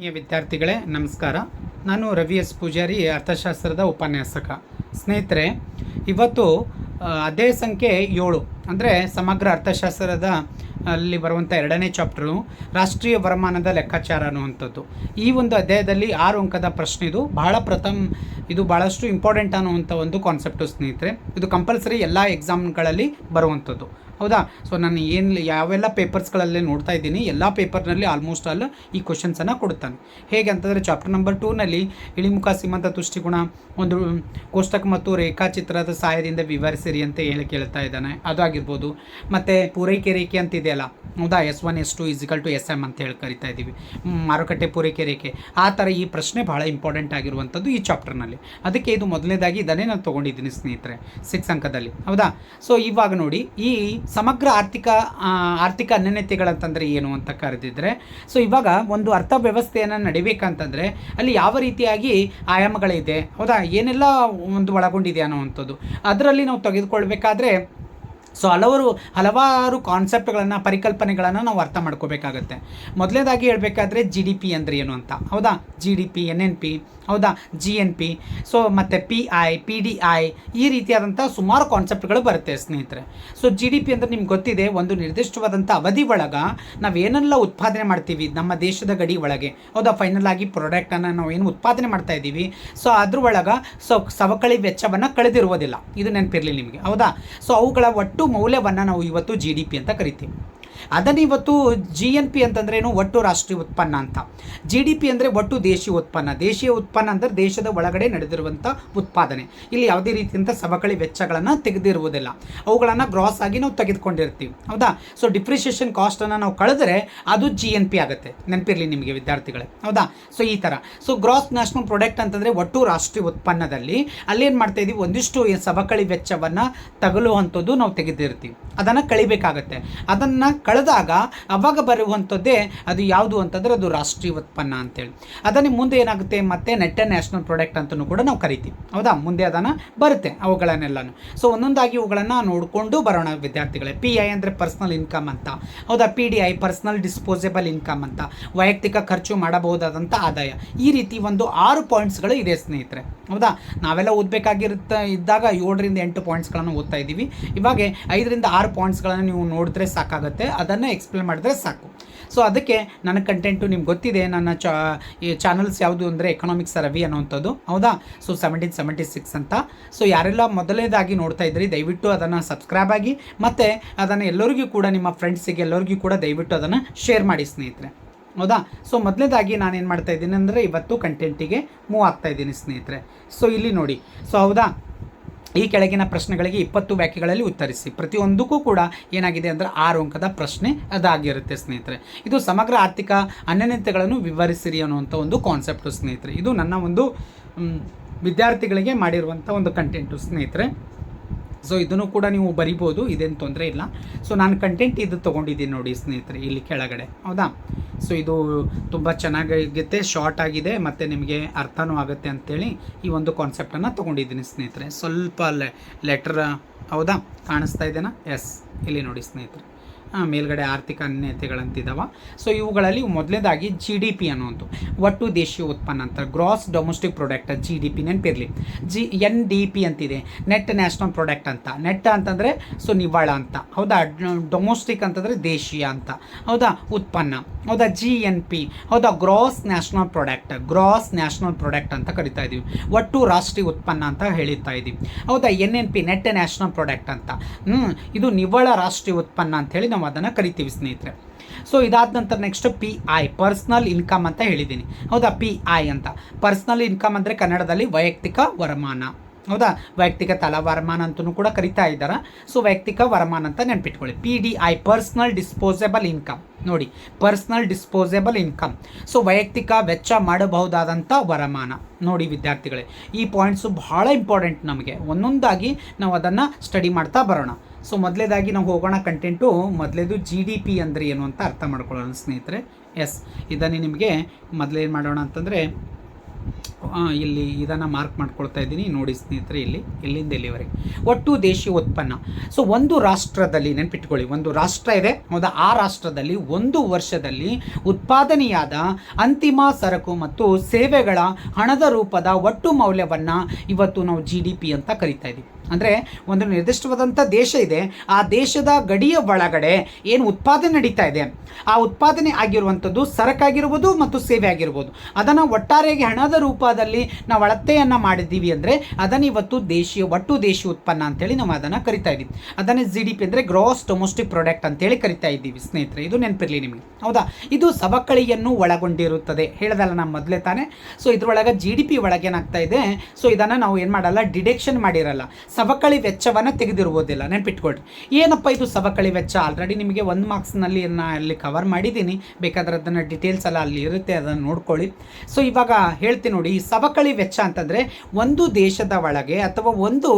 ವಿದ್ಯಾರ್ಥಿಗಳೇ, ನಮಸ್ಕಾರ. ನಾನು ರವಿ ಎಸ್. ಪೂಜಾರಿ, ಅರ್ಥಶಾಸ್ತ್ರದ ಉಪನ್ಯಾಸಕ. ಸ್ನೇಹಿತರೆ, ಇವತ್ತು ಅದೇ ಸಂಖ್ಯೆ ಏಳು, ಅಂದರೆ ಸಮಗ್ರ ಅರ್ಥಶಾಸ್ತ್ರದ, ಅಲ್ಲಿ ಬರುವಂಥ ಎರಡನೇ ಚಾಪ್ಟರು, ರಾಷ್ಟ್ರೀಯ ವರಮಾನದ ಲೆಕ್ಕಾಚಾರ ಅನ್ನುವಂಥದ್ದು. ಈ ಒಂದು ಅಧ್ಯಾಯದಲ್ಲಿ ಆರು ಅಂಕದ ಪ್ರಶ್ನೆ ಇದು. ಬಹಳ ಪ್ರಥಮ, ಇದು ಭಾಳಷ್ಟು ಇಂಪಾರ್ಟೆಂಟ್ ಅನ್ನುವಂಥ ಒಂದು ಕಾನ್ಸೆಪ್ಟು ಸ್ನೇಹಿತರೆ. ಇದು ಕಂಪಲ್ಸರಿ ಎಲ್ಲ ಎಕ್ಸಾಮ್ಗಳಲ್ಲಿ ಬರುವಂಥದ್ದು. ಹೌದಾ? ಸೊ ನಾನು ಏನು ಯಾವೆಲ್ಲ ಪೇಪರ್ಸ್ಗಳಲ್ಲೇ ನೋಡ್ತಾ ಇದ್ದೀನಿ, ಎಲ್ಲ ಪೇಪರ್ನಲ್ಲಿ ಆಲ್ಮೋಸ್ಟ್ ಆಲ್ ಈ ಕ್ವಶನ್ಸನ್ನು ಕೊಡ್ತಾನೆ ಹೇಗೆ ಅಂತಂದರೆ ಚಾಪ್ಟರ್ ನಂಬರ್ ಟೂನಲ್ಲಿ ಇಳಿಮುಖ ಸೀಮಂತ ತುಷ್ಟಿಗುಣ ಒಂದು ಕೋಷ್ಟಕ ಮತ್ತು ರೇಖಾಚಿತ್ರದ ಸಹಾಯದಿಂದ ವಿವರಿಸಿರಿ ಅಂತ ಹೇಳಿ ಕೇಳ್ತಾ ಇದ್ದಾನೆ. ಅದಾಗಿರ್ಬೋದು ಮತ್ತು ಪೂರೈಕೆ ರೇಖೆ ಅಂತ ಇದೆಯಲ್ಲ ಹೌದಾ? ಎಸ್ ಒನ್, ಎಸ್ ಟು ಇಸಿಕಲ್ ಟು ಎಸ್ ಎಂ ಅಂತ ಹೇಳಿ ಕರಿತಾ ಇದ್ದೀವಿ. ಮಾರುಕಟ್ಟೆ ಪೂರೈಕೆ ರೇಖೆ. ಆ ಥರ ಈ ಪ್ರಶ್ನೆ ಭಾಳ ಇಂಪಾರ್ಟೆಂಟ್ ಆಗಿರುವಂಥದ್ದು ಈ ಚಾಪ್ಟರ್ನಲ್ಲಿ ಅದಕ್ಕೆ ಇದು ಮೊದಲನೇದಾಗಿ ಇದನ್ನೇ ನಾನು ತೊಗೊಂಡಿದ್ದೀನಿ ಸ್ನೇಹಿತರೆ ಸಿಕ್ಸ್ ಅಂಕದಲ್ಲಿ. ಹೌದಾ? ಸೊ ಇವಾಗ ನೋಡಿ, ಈ ಸಮಗ್ರ ಆರ್ಥಿಕ ಆರ್ಥಿಕ ಅನ್ಯನ್ಯತೆಗಳಂತಂದರೆ ಏನು ಅಂತ ಕರೆದಿದ್ರೆ, ಸೊ ಇವಾಗ ಒಂದು ಅರ್ಥ ವ್ಯವಸ್ಥೆಯನ್ನು ನಡಿಬೇಕಂತಂದರೆ ಅಲ್ಲಿ ಯಾವ ರೀತಿಯಾಗಿ ಆಯಾಮಗಳಿದೆ, ಹೌದಾ? ಏನೆಲ್ಲ ಒಂದು ಒಳಗೊಂಡಿದೆ ಅನ್ನೋವಂಥದ್ದು. ಅದರಲ್ಲಿ ನಾವು ತೆಗೆದುಕೊಳ್ಬೇಕಾದ್ರೆ ಸೊ ಹಲವಾರು ಹಲವಾರು ಕಾನ್ಸೆಪ್ಟ್ಗಳನ್ನು ಪರಿಕಲ್ಪನೆಗಳನ್ನು ನಾವು ಅರ್ಥ ಮಾಡ್ಕೋಬೇಕಾಗತ್ತೆ. ಮೊದಲನೇದಾಗಿ ಹೇಳಬೇಕಾದ್ರೆ ಜಿ ಡಿ ಪಿ ಅಂದರೆ ಏನು ಅಂತ? ಹೌದಾ? G D P N N P ಹೌದಾ? ಜಿ ಎನ್ ಪಿ ಸೊ ಮತ್ತು P I P D I ಈ ರೀತಿಯಾದಂಥ ಸುಮಾರು ಕಾನ್ಸೆಪ್ಟ್ಗಳು ಬರುತ್ತೆ ಸ್ನೇಹಿತರೆ. ಸೊ ಜಿ ಡಿ ಪಿ ಅಂದರೆ ನಿಮ್ಗೆ ಗೊತ್ತಿದೆ, ಒಂದು ನಿರ್ದಿಷ್ಟವಾದಂಥ ಅವಧಿ ಒಳಗೆ ನಾವೇನೆಲ್ಲ ಉತ್ಪಾದನೆ ಮಾಡ್ತೀವಿ ನಮ್ಮ ದೇಶದ ಗಡಿ ಒಳಗೆ. ಹೌದಾ? ಫೈನಲ್ ಆಗಿ ಪ್ರಾಡಕ್ಟನ್ನು ನಾವು ಏನು ಉತ್ಪಾದನೆ ಮಾಡ್ತಾ ಇದ್ದೀವಿ. ಸೊ ಅದ್ರ ಒಳಗೆ ಸೊ ಸವಕಳಿ ವೆಚ್ಚವನ್ನು ಕಳೆದಿರುವುದಿಲ್ಲ. ಇದು ನೆನಪಿರಲಿ ನಿಮಗೆ. ಹೌದಾ? ಸೊ ಅವುಗಳ ಒಟ್ಟು ಮೌಲ್ಯವನ್ನು ನಾವು ಇವತ್ತು ಜಿ ಡಿ ಪಿ ಅಂತ ಕರಿತೀವಿ. ಅದನ್ನು ಇವತ್ತು ಜಿ ಎನ್ ಪಿ ಅಂತಂದ್ರೇನು ಒಟ್ಟು ರಾಷ್ಟ್ರೀಯ ಉತ್ಪನ್ನ ಅಂತ. ಜಿ ಡಿ ಪಿ ಅಂದರೆ ಒಟ್ಟು ದೇಶೀಯ ಉತ್ಪನ್ನ. ದೇಶೀಯ ಉತ್ಪನ್ನ ಅಂದರೆ ದೇಶದ ಒಳಗಡೆ ನಡೆದಿರುವಂಥ ಉತ್ಪಾದನೆ. ಇಲ್ಲಿ ಯಾವುದೇ ರೀತಿಯಂಥ ಸವಕಳಿ ವೆಚ್ಚಗಳನ್ನು ತೆಗೆದಿರುವುದಿಲ್ಲ. ಅವುಗಳನ್ನು ಗ್ರಾಸ್ ಆಗಿ ನಾವು ತೆಗೆದುಕೊಂಡಿರ್ತೀವಿ. ಹೌದಾ? ಸೊ ಡಿಪ್ರಿಷಿಯೇಷನ್ ಕಾಸ್ಟನ್ನು ನಾವು ಕಳೆದ್ರೆ ಅದು ಜಿ ಎನ್ ಪಿ ಆಗುತ್ತೆ. ನೆನಪಿರಲಿ ನಿಮಗೆ ವಿದ್ಯಾರ್ಥಿಗಳೇ. ಹೌದಾ? ಸೊ ಈ ಥರ ಸೊ ಗ್ರಾಸ್ ನ್ಯಾಷನಲ್ ಪ್ರಾಡಕ್ಟ್ ಅಂತಂದರೆ ಒಟ್ಟು ರಾಷ್ಟ್ರೀಯ ಉತ್ಪನ್ನದಲ್ಲಿ ಅಲ್ಲೇನು ಮಾಡ್ತಾ ಇದೀವಿ? ಒಂದಿಷ್ಟು ಸವಕಳಿ ವೆಚ್ಚವನ್ನು ತಗಲುವಂಥದ್ದು ನಾವು ತೆಗೆದಿರ್ತೀವಿ. ಅದನ್ನು ಕಳಿಬೇಕಾಗತ್ತೆ. ಅದನ್ನು ಕಳೆದಾಗ ಅವಾಗ ಬರುವಂಥದ್ದೇ ಅದು ಯಾವುದು ಅಂತಂದರೆ ಅದು ರಾಷ್ಟ್ರೀಯ ಉತ್ಪನ್ನ ಅಂತೇಳಿ. ಅದನ್ನು ಮುಂದೆ ಏನಾಗುತ್ತೆ? ಮತ್ತೆ ನೆಟ್ ನ್ಯಾಷನಲ್ ಪ್ರಾಡಕ್ಟ್ ಅಂತಲೂ ಕೂಡ ನಾವು ಕರಿತೀವಿ. ಹೌದಾ? ಮುಂದೆ ಅದನ್ನು ಬರುತ್ತೆ ಅವುಗಳನ್ನೆಲ್ಲನೂ. ಸೊ ಒಂದೊಂದಾಗಿ ಇವುಗಳನ್ನು ನೋಡಿಕೊಂಡು ಬರೋಣ ವಿದ್ಯಾರ್ಥಿಗಳೇ. ಪಿ ಐ ಅಂದರೆ ಪರ್ಸ್ನಲ್ ಇನ್ಕಮ್ ಅಂತ. ಹೌದಾ? P D I personal disposable income ಅಂತ. ವೈಯಕ್ತಿಕ ಖರ್ಚು ಮಾಡಬಹುದಾದಂಥ ಆದಾಯ. ಈ ರೀತಿ ಒಂದು ಆರು ಪಾಯಿಂಟ್ಸ್ಗಳು ಇದೆ ಸ್ನೇಹಿತರೆ. ಹೌದಾ? ನಾವೆಲ್ಲ ಓದಬೇಕಾಗಿರುತ್ತ ಇದ್ದಾಗ ಏಳರಿಂದ ಎಂಟು ಪಾಯಿಂಟ್ಸ್ಗಳನ್ನು ಓದ್ತಾ ಇದ್ದೀವಿ. ಇವಾಗ ಐದರಿಂದ ಆರು ಪಾಯಿಂಟ್ಸ್ಗಳನ್ನು ನೀವು ನೋಡಿದ್ರೆ ಸಾಕಾಗುತ್ತೆ. ಅದನ್ನು ಎಕ್ಸ್ಪ್ಲೇನ್ ಮಾಡಿದ್ರೆ ಸಾಕು. ಸೊ ಅದಕ್ಕೆ ನನ್ನ ಕಂಟೆಂಟು ನಿಮ್ಗೆ ಗೊತ್ತಿದೆ, ನನ್ನ ಚಾ ಚಾನಲ್ಸ್ ಯಾವುದು ಅಂದರೆ ಎಕನಾಮಿಕ್ಸ್ ರವಿ ಅನ್ನೋವಂಥದ್ದು ಹೌದಾ? ಸೊ ಸೆವೆಂಟೀನ್ ಸೆವೆಂಟಿ ಸಿಕ್ಸ್ ಅಂತ. ಸೊ ಯಾರೆಲ್ಲ ಮೊದಲನೇದಾಗಿ ನೋಡ್ತಾ ಇದ್ರಿ, ದಯವಿಟ್ಟು ಅದನ್ನು ಸಬ್ಸ್ಕ್ರೈಬ್ ಆಗಿ, ಮತ್ತು ಅದನ್ನು ಎಲ್ಲರಿಗೂ ಕೂಡ, ನಿಮ್ಮ ಫ್ರೆಂಡ್ಸಿಗೆ ಎಲ್ಲರಿಗೂ ಕೂಡ ದಯವಿಟ್ಟು ಅದನ್ನು ಶೇರ್ ಮಾಡಿ, ಸ್ನೇಹಿತರೆ. ಹೌದಾ? ಸೊ ಮೊದಲನೇದಾಗಿ ನಾನು ಏನು ಮಾಡ್ತಾ ಇದ್ದೀನಿ ಅಂದರೆ, ಇವತ್ತು ಕಂಟೆಂಟಿಗೆ ಮೂವ್ ಆಗ್ತಾ ಇದ್ದೀನಿ, ಸ್ನೇಹಿತರೆ. ಸೊ ಇಲ್ಲಿ ನೋಡಿ. ಸೊ ಹೌದಾ? ಈ ಕೆಳಗಿನ ಪ್ರಶ್ನೆಗಳಿಗೆ ಇಪ್ಪತ್ತು ವ್ಯಾಖ್ಯೆಗಳಲ್ಲಿ ಉತ್ತರಿಸಿ. ಪ್ರತಿಯೊಂದಕ್ಕೂ ಕೂಡ ಏನಾಗಿದೆ ಅಂದರೆ ಆರು ಅಂಕದ ಪ್ರಶ್ನೆ ಅದಾಗಿರುತ್ತೆ ಸ್ನೇಹಿತರೆ. ಇದು ಸಮಗ್ರ ಆರ್ಥಿಕ ಅನನ್ಯತೆಗಳನ್ನು ವಿವರಿಸಿರಿ ಅನ್ನುವಂಥ ಒಂದು ಕಾನ್ಸೆಪ್ಟು ಸ್ನೇಹಿತರೆ. ಇದು ನನ್ನ ಒಂದು ವಿದ್ಯಾರ್ಥಿಗಳಿಗೆ ಮಾಡಿರುವಂಥ ಒಂದು ಕಂಟೆಂಟು ಸ್ನೇಹಿತರೆ. ಸೊ ಇದನ್ನು ಕೂಡ ನೀವು ಬರಿಬೋದು, ಇದೇನು ತೊಂದರೆ ಇಲ್ಲ. ಸೊ ನಾನು ಕಂಟೆಂಟ್ ಇದು ತೊಗೊಂಡಿದ್ದೀನಿ ನೋಡಿ ಸ್ನೇಹಿತರೆ, ಇಲ್ಲಿ ಕೆಳಗಡೆ. ಹೌದಾ? ಸೊ ಇದು ತುಂಬ ಚೆನ್ನಾಗಿರುತ್ತೆ ಶಾರ್ಟ್ ಆಗಿದೆ, ಮತ್ತು ನಿಮಗೆ ಅರ್ಥನೂ ಆಗುತ್ತೆ ಅಂತೇಳಿ ಈ ಒಂದು ಕಾನ್ಸೆಪ್ಟನ್ನು ತೊಗೊಂಡಿದ್ದೀನಿ ಸ್ನೇಹಿತರೆ. ಸ್ವಲ್ಪ ಲೆಟ್ರ್ ಹೌದಾ? ಕಾಣಿಸ್ತಾ ಇದೆನಾ? ಎಸ್ ಇಲ್ಲಿ ನೋಡಿ ಸ್ನೇಹಿತರೆ. ಮೇಲ್ಗಡೆ ಆರ್ಥಿಕ ಅನ್ಯತೆಗಳಂತಿದ್ದಾವೆ ಸೊ ಇವುಗಳಲ್ಲಿ ಮೊದಲನೇದಾಗಿ ಜಿ ಡಿ ಪಿ ಅನ್ನೋದು ಒಟ್ಟು ದೇಶೀಯ ಉತ್ಪನ್ನ ಅಂತ gross domestic product G D P ನೆನಪಿರಲಿ. ಜಿ ಎನ್ ಡಿ ಪಿ ಅಂತಿದೆ. ನೆಟ್ ನ್ಯಾಷನಲ್ ಪ್ರಾಡಕ್ಟ್ ಅಂತ. ನೆಟ್ ಅಂತಂದರೆ ಸೊ ನಿವ್ವಳ ಅಂತ. ಹೌದಾ? ಡೊಮೆಸ್ಟಿಕ್ ಅಂತಂದರೆ ದೇಶೀಯ ಅಂತ. ಹೌದಾ? ಉತ್ಪನ್ನ. ಹೌದಾ? ಜಿ ಎನ್ ಪಿ ಹೌದಾ? Gross national product gross national product ಅಂತ ಕರಿತಾ ಇದ್ದೀವಿ ಒಟ್ಟು ರಾಷ್ಟ್ರೀಯ ಉತ್ಪನ್ನ ಅಂತ ಹೇಳ್ತಾ ಇದ್ದೀವಿ ಹೌದಾ? N N P net national product ಅಂತ. ಹ್ಞೂ ಇದು ನಿವ್ವಳ ರಾಷ್ಟ್ರೀಯ ಉತ್ಪನ್ನ ಅಂತೇಳಿ ನಾವು ಅದನ್ನು ಕರಿತೀವಿ ಸ್ನೇಹಿತರೆ. ಸೊ ಇದಾದ ನಂತರ next P I personal income ಅಂತ ಹೇಳಿದ್ದೀನಿ ಹೌದಾ? ಪಿ ಐ ಅಂತ. ಪರ್ಸ್ನಲ್ ಇನ್ಕಮ್ ಅಂದರೆ ಕನ್ನಡದಲ್ಲಿ ವೈಯಕ್ತಿಕ ವರಮಾನ. ಹೌದಾ? ವೈಯಕ್ತಿಕ ತಲಾ ವರಮಾನ ಅಂತಲೂ ಕೂಡ ಕರಿತಾ ಇದ್ದಾರೆ. ಸೊ ವೈಯಕ್ತಿಕ ವರಮಾನ ಅಂತ ನೆನ್ಪಿಟ್ಕೊಳ್ಳಿ. P D I personal disposable income ನೋಡಿ ಪರ್ಸ್ನಲ್ ಡಿಸ್ಪೋಸೆಬಲ್ ಇನ್ಕಮ್ ಸೊ ವೈಯಕ್ತಿಕ ವೆಚ್ಚ ಮಾಡಬಹುದಾದಂಥ ವರಮಾನ. ನೋಡಿ ವಿದ್ಯಾರ್ಥಿಗಳೇ, ಈ ಪಾಯಿಂಟ್ಸು ಬಹಳ ಇಂಪಾರ್ಟೆಂಟ್ ನಮಗೆ. ಒಂದೊಂದಾಗಿ ನಾವು ಅದನ್ನು ಸ್ಟಡಿ ಮಾಡ್ತಾ ಬರೋಣ. ಸೊ ಮೊದಲೇದಾಗಿ ನಾವು ಹೋಗೋಣ ಕಂಟೆಂಟು ಮೊದಲೇದು ಜಿ ಡಿ ಪಿ ಅಂದರೆ ಏನು ಅಂತ ಅರ್ಥ ಮಾಡ್ಕೊಳ್ಳೋಣ ಸ್ನೇಹಿತರೆ. ಎಸ್ ಇದನ್ನೇ ನಿಮಗೆ ಮೊದಲೇನು ಮಾಡೋಣ ಅಂತಂದರೆ ಇಲ್ಲಿ ಇದನ್ನು ಮಾರ್ಕ್ ಮಾಡ್ಕೊಳ್ತಾ ಇದ್ದೀನಿ. ನೋಡಿ ಸ್ನೇಹಿತರೆ, ಇಲ್ಲಿ, ಇಲ್ಲಿಂದ ಇಲ್ಲಿವರೆಗೆ ಒಟ್ಟು ದೇಶಿ ಉತ್ಪನ್ನ. ಸೊ ಒಂದು ರಾಷ್ಟ್ರದಲ್ಲಿ, ನೆನ್ಪಿಟ್ಕೊಳ್ಳಿ, ಒಂದು ರಾಷ್ಟ್ರ ಇದೆ. ಹೌದಾ? ಆ ರಾಷ್ಟ್ರದಲ್ಲಿ ಒಂದು ವರ್ಷದಲ್ಲಿ ಉತ್ಪಾದನೆಯಾದ ಅಂತಿಮ ಸರಕು ಮತ್ತು ಸೇವೆಗಳ ಹಣದ ರೂಪದ ಒಟ್ಟು ಮೌಲ್ಯವನ್ನು ಇವತ್ತು ನಾವು ಜಿ ಡಿ ಪಿ ಅಂತ ಕರಿತಾ ಇದ್ದೀವಿ. ಅಂದರೆ ಒಂದು ನಿರ್ದಿಷ್ಟವಾದಂಥ ದೇಶ ಇದೆ. ಆ ದೇಶದ ಗಡಿಯ ಒಳಗಡೆ ಏನು ಉತ್ಪಾದನೆ ನಡೀತಾ ಇದೆ. ಆ ಉತ್ಪಾದನೆ ಆಗಿರುವಂಥದ್ದು ಸರಕಾಗಿರ್ಬೋದು ಮತ್ತು ಸೇವೆ ಆಗಿರ್ಬೋದು. ಅದನ್ನು ಒಟ್ಟಾರೆಯಾಗಿ ಹಣದ ರೂಪದಲ್ಲಿ ನಾವು ಅಳತೆಯನ್ನು ಮಾಡಿದ್ದೀವಿ ಅಂದರೆ ಅದನ್ನು ಇವತ್ತು ದೇಶೀಯ, ಒಟ್ಟು ದೇಶೀಯ ಉತ್ಪನ್ನ ಅಂತೇಳಿ ನಾವು ಅದನ್ನು ಕರಿತಾ ಇದ್ದೀವಿ ಅದನ್ನೇ ಜಿ ಡಿ ಪಿ ಅಂದರೆ ಗ್ರಾಸ್ ಡೊಮೆಸ್ಟಿಕ್ ಪ್ರಾಡಕ್ಟ್ ಅಂತೇಳಿ ಕರಿತಾ ಇದ್ದೀವಿ ಸ್ನೇಹಿತರೆ. ಇದು ನೆನಪಿರಲಿ ನಿಮಗೆ. ಹೌದಾ? ಇದು ಸವಕಳಿಯನ್ನು ಒಳಗೊಂಡಿರುತ್ತದೆ. ಹೇಳಿದಲ್ಲ ನಮ್ಮ ಮೊದಲೇ ತಾನೇ. ಸೊ ಇದ್ರೊಳಗೆ ಜಿ ಡಿ ಪಿ ಒಳಗೆ ಏನಾಗ್ತಾ ಇದೆ? ಸೊ ಇದನ್ನು ನಾವು ಏನು ಮಾಡಲ್ಲ ಡಿಡೆಕ್ಷನ್ ಮಾಡಿರಲ್ಲ. ಸವಕಳಿ ವೆಚ್ಚವನ್ನು ತೆಗೆದಿರುವುದಿಲ್ಲ. ನೆನ್ಪಿಟ್ಕೊಳ್ರಿ. ಏನಪ್ಪ ಇದು ಸವಕಳಿ ವೆಚ್ಚ? ಆಲ್ರೆಡಿ ನಿಮಗೆ ಒಂದು ಮಾರ್ಕ್ಸ್ನಲ್ಲಿ ನಾನು ಅಲ್ಲಿ ಕವರ್ ಮಾಡಿದ್ದೀನಿ. ಬೇಕಾದ್ರೆ ಅದನ್ನು ಡೀಟೇಲ್ಸ್ ಎಲ್ಲ ಅಲ್ಲಿ ಇರುತ್ತೆ, ಅದನ್ನು ನೋಡ್ಕೊಳ್ಳಿ. ಸೊ ಇವಾಗ ಹೇಳ್ತೀನಿ ನೋಡಿ, ಈ ಸವಕಳಿ ವೆಚ್ಚ ಅಂತಂದರೆ ಒಂದು ದೇಶದ ಒಳಗೆ ಅಥವಾ ಒಂದು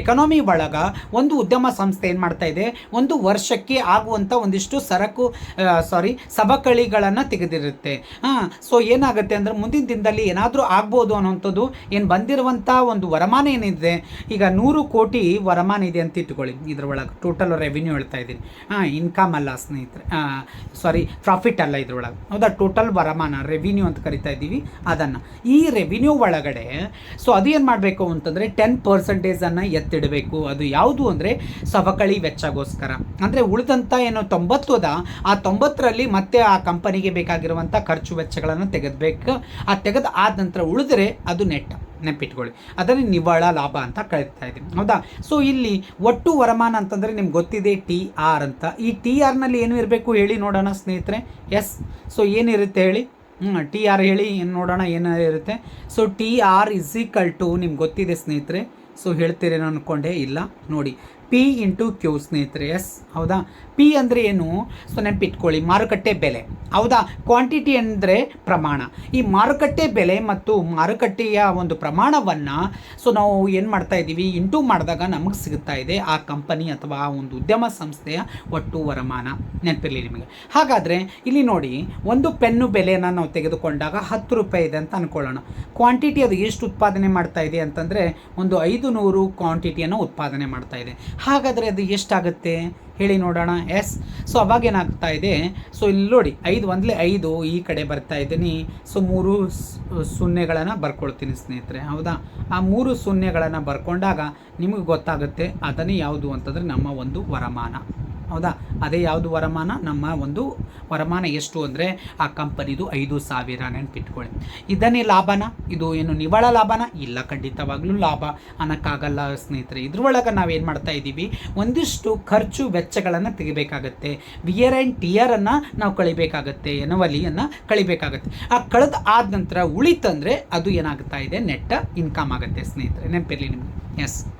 ಎಕನಾಮಿ ಒಳಗ ಒಂದು ಉದ್ಯಮ ಸಂಸ್ಥೆ ಏನು ಮಾಡ್ತಾ ಇದೆ? ಒಂದು ವರ್ಷಕ್ಕೆ ಆಗುವಂಥ ಒಂದಿಷ್ಟು ಸರಕು ಸಾರಿ ಸವಕಳಿಗಳನ್ನು ತೆಗೆದಿರುತ್ತೆ. ಹಾಂ ಸೊ ಏನಾಗುತ್ತೆ ಅಂದರೆ ಮುಂದಿನ ದಿನದಲ್ಲಿ ಏನಾದರೂ ಆಗ್ಬೋದು ಅನ್ನೋಂಥದ್ದು ಏನು ಬಂದಿರುವಂಥ ಒಂದು ವರಮಾನ ಏನಿದೆ? ಈಗ ನೂರು ಕೋಟಿ ವರಮಾನ ಇದೆ ಅಂತ ಇಟ್ಕೊಳ್ಳಿ ಇದ್ರೊಳಗೆ. ಟೋಟಲ್ ರೆವಿನ್ಯೂ ಹೇಳ್ತಾ ಇದ್ದೀನಿ. ಹಾಂ ಇನ್ಕಮ್ ಅಲ್ಲ ಸ್ನೇಹಿತರೆ. ಸಾರಿ ಪ್ರಾಫಿಟ್ ಅಲ್ಲ ಇದ್ರೊಳಗೆ. ಹೌದಾ? ಟೋಟಲ್ ವರಮಾನ ರೆವಿನ್ಯೂ ಅಂತ ಕರಿತಾ ಇದ್ದೀವಿ. ಅದನ್ನು. ಈ ರೆವಿನ್ಯೂ ಒಳಗಡೆ ಸೊ ಅದು ಏನು ಮಾಡಬೇಕು ಅಂತಂದರೆ ಟೆನ್ ಪರ್ಸೆಂಟೇಜನ್ನು ಎತ್ತಿಡಬೇಕು. ಅದು ಯಾವುದು ಅಂದರೆ ಸವಕಳಿ ವೆಚ್ಚಗೋಸ್ಕರ. ಅಂದರೆ ಉಳಿದಂಥ ಏನು ತೊಂಬತ್ತು ಅದ? ಆ ತೊಂಬತ್ತರಲ್ಲಿ ಮತ್ತೆ ಆ ಕಂಪನಿಗೆ ಬೇಕಾಗಿರುವಂಥ ಖರ್ಚು ವೆಚ್ಚಗಳನ್ನು ತೆಗೆದಬೇಕು. ಆ ತೆಗೆದು ಆದ ನಂತರ ಉಳಿದರೆ ಅದು ನೆಟ್ ನೆನಪಿಟ್ಕೊಳ್ಳಿ. ಅದನ್ನೇ ನಿವ್ವಳ ಲಾಭ ಅಂತ ಕಳೀತಾ ಇದ್ದೀವಿ ಹೌದಾ? ಸೊ ಇಲ್ಲಿ ಒಟ್ಟು ವರಮಾನ ಅಂತಂದರೆ ನಿಮ್ಗೆ ಗೊತ್ತಿದೆ ಟಿ ಆರ್ ಅಂತ. ಈ ಟಿ ಆರ್ನಲ್ಲಿ ಏನು ಇರಬೇಕು ಹೇಳಿ ನೋಡೋಣ ಸ್ನೇಹಿತರೆ. ಎಸ್ ಸೊ ಏನಿರುತ್ತೆ ಹೇಳಿ? ಹ್ಞೂ ಟಿ ಆರ್ ಹೇಳಿ ಏನು ನೋಡೋಣ ಏನು ಇರುತ್ತೆ so T R is equal to ನಿಮ್ಗೆ ಗೊತ್ತಿದೆ ಸ್ನೇಹಿತರೆ. ಸೊ ಹೇಳ್ತೀರೇನೋ ಅಂದ್ಕೊಂಡೆ ಇಲ್ಲ. ನೋಡಿ ಪಿ ಇಂಟು ಕ್ಯೂ ಸ್ನೇಹಿತರೆ. ಎಸ್ ಹೌದಾ? ಪಿ ಅಂದರೆ ಏನು? ಸೊ ನೆನಪಿಟ್ಕೊಳ್ಳಿ, ಮಾರುಕಟ್ಟೆ ಬೆಲೆ. ಹೌದಾ? ಕ್ವಾಂಟಿಟಿ ಅಂದರೆ ಪ್ರಮಾಣ. ಈ ಮಾರುಕಟ್ಟೆ ಬೆಲೆ ಮತ್ತು ಮಾರುಕಟ್ಟೆಯ ಒಂದು ಪ್ರಮಾಣವನ್ನು ಸೊ ನಾವು ಏನು ಮಾಡ್ತಾ ಇದ್ದೀವಿ? ಇಂಟು ಮಾಡಿದಾಗ ನಮಗೆ ಸಿಗುತ್ತಾ ಇದೆ ಆ ಕಂಪನಿ ಅಥವಾ ಆ ಒಂದು ಉದ್ಯಮ ಸಂಸ್ಥೆಯ ಒಟ್ಟು ವರಮಾನ. ನೆನಪಿರಲಿ ನಿಮಗೆ. ಹಾಗಾದರೆ ಇಲ್ಲಿ ನೋಡಿ, ಒಂದು ಪೆನ್ನು ಬೆಲೆಯನ್ನು ನಾವು ತೆಗೆದುಕೊಂಡಾಗ ಹತ್ತು ರೂಪಾಯಿ ಇದೆ ಅಂತ ಅಂದ್ಕೊಳ್ಳೋಣ ಕ್ವಾಂಟಿಟಿ ಅದು ಎಷ್ಟು ಉತ್ಪಾದನೆ ಮಾಡ್ತಾ ಇದೆ ಅಂತಂದರೆ ಒಂದು ಐದು ನೂರು ಕ್ವಾಂಟಿಟಿಯನ್ನು ಉತ್ಪಾದನೆ ಮಾಡ್ತಾ ಇದೆ. ಹಾಗಾದರೆ ಅದು ಎಷ್ಟಾಗುತ್ತೆ? ಹೇಳಿ ನೋಡೋಣ. ಎಸ್. ಸೊ, ಅವಾಗ ಏನಾಗ್ತಾ ಇದೆ? ಸೊ, ಇಲ್ಲಿ ನೋಡಿ, ಐದು ಒಂದಲೇ ಐದು ಈ ಕಡೆ ಬರ್ತಾ ಇದ್ದೀನಿ ಸೊ, ಮೂರು ಸೊನ್ನೆಗಳನ್ನು ಬರ್ಕೊಳ್ತೀನಿ ಸ್ನೇಹಿತರೆ. ಹೌದಾ? ಆ ಮೂರು ಸೊನ್ನೆಗಳನ್ನು ಬರ್ಕೊಂಡಾಗ ನಿಮಗೆ ಗೊತ್ತಾಗುತ್ತೆ, ಅದನ್ನೇ ಯಾವುದು ಅಂತಂದರೆ ನಮ್ಮ ಒಂದು ವರಮಾನ. ಹೌದಾ? ಅದೇ ಯಾವುದು ವರಮಾನ? ನಮ್ಮ ಒಂದು ವರಮಾನ ಎಷ್ಟು ಅಂದರೆ ಆ ಕಂಪನಿದು ಐದು ಸಾವಿರ ನೆನ್ಪಿಟ್ಕೊಳ್ಳಿ ಇದನ್ನೇ ಲಾಭನ? ಇದು ಏನು ನಿವ್ವಳ ಲಾಭನ? ಇಲ್ಲ, ಖಂಡಿತವಾಗ್ಲೂ ಲಾಭ. ಅನ್ನೋಕ್ಕಾಗಲ್ಲ ಸ್ನೇಹಿತರೆ. ಇದ್ರೊಳಗೆ ನಾವೇನು ಮಾಡ್ತಾ ಇದ್ದೀವಿ? ಒಂದಿಷ್ಟು ಖರ್ಚು ವೆಚ್ಚಗಳನ್ನು ತೆಗಿಬೇಕಾಗತ್ತೆ. ವಿಯರ್ ಆ್ಯಂಡ್ ಟಿಯರನ್ನು ನಾವು ಕಳಿಬೇಕಾಗತ್ತೆ. ಎನವಲಿಯನ್ನು ಕಳಿಬೇಕಾಗತ್ತೆ. ಆ ಕಳೆದ ಆದ ನಂತರ ಉಳಿತಂದರೆ ಅದು ಏನಾಗ್ತಾ ಇದೆ? ನೆಟ್ಟ ಇನ್ಕಮ್ ಆಗುತ್ತೆ ಸ್ನೇಹಿತರೆ. ನೆನಪಿರಲಿ ನಿಮಗೆ. ಎಸ್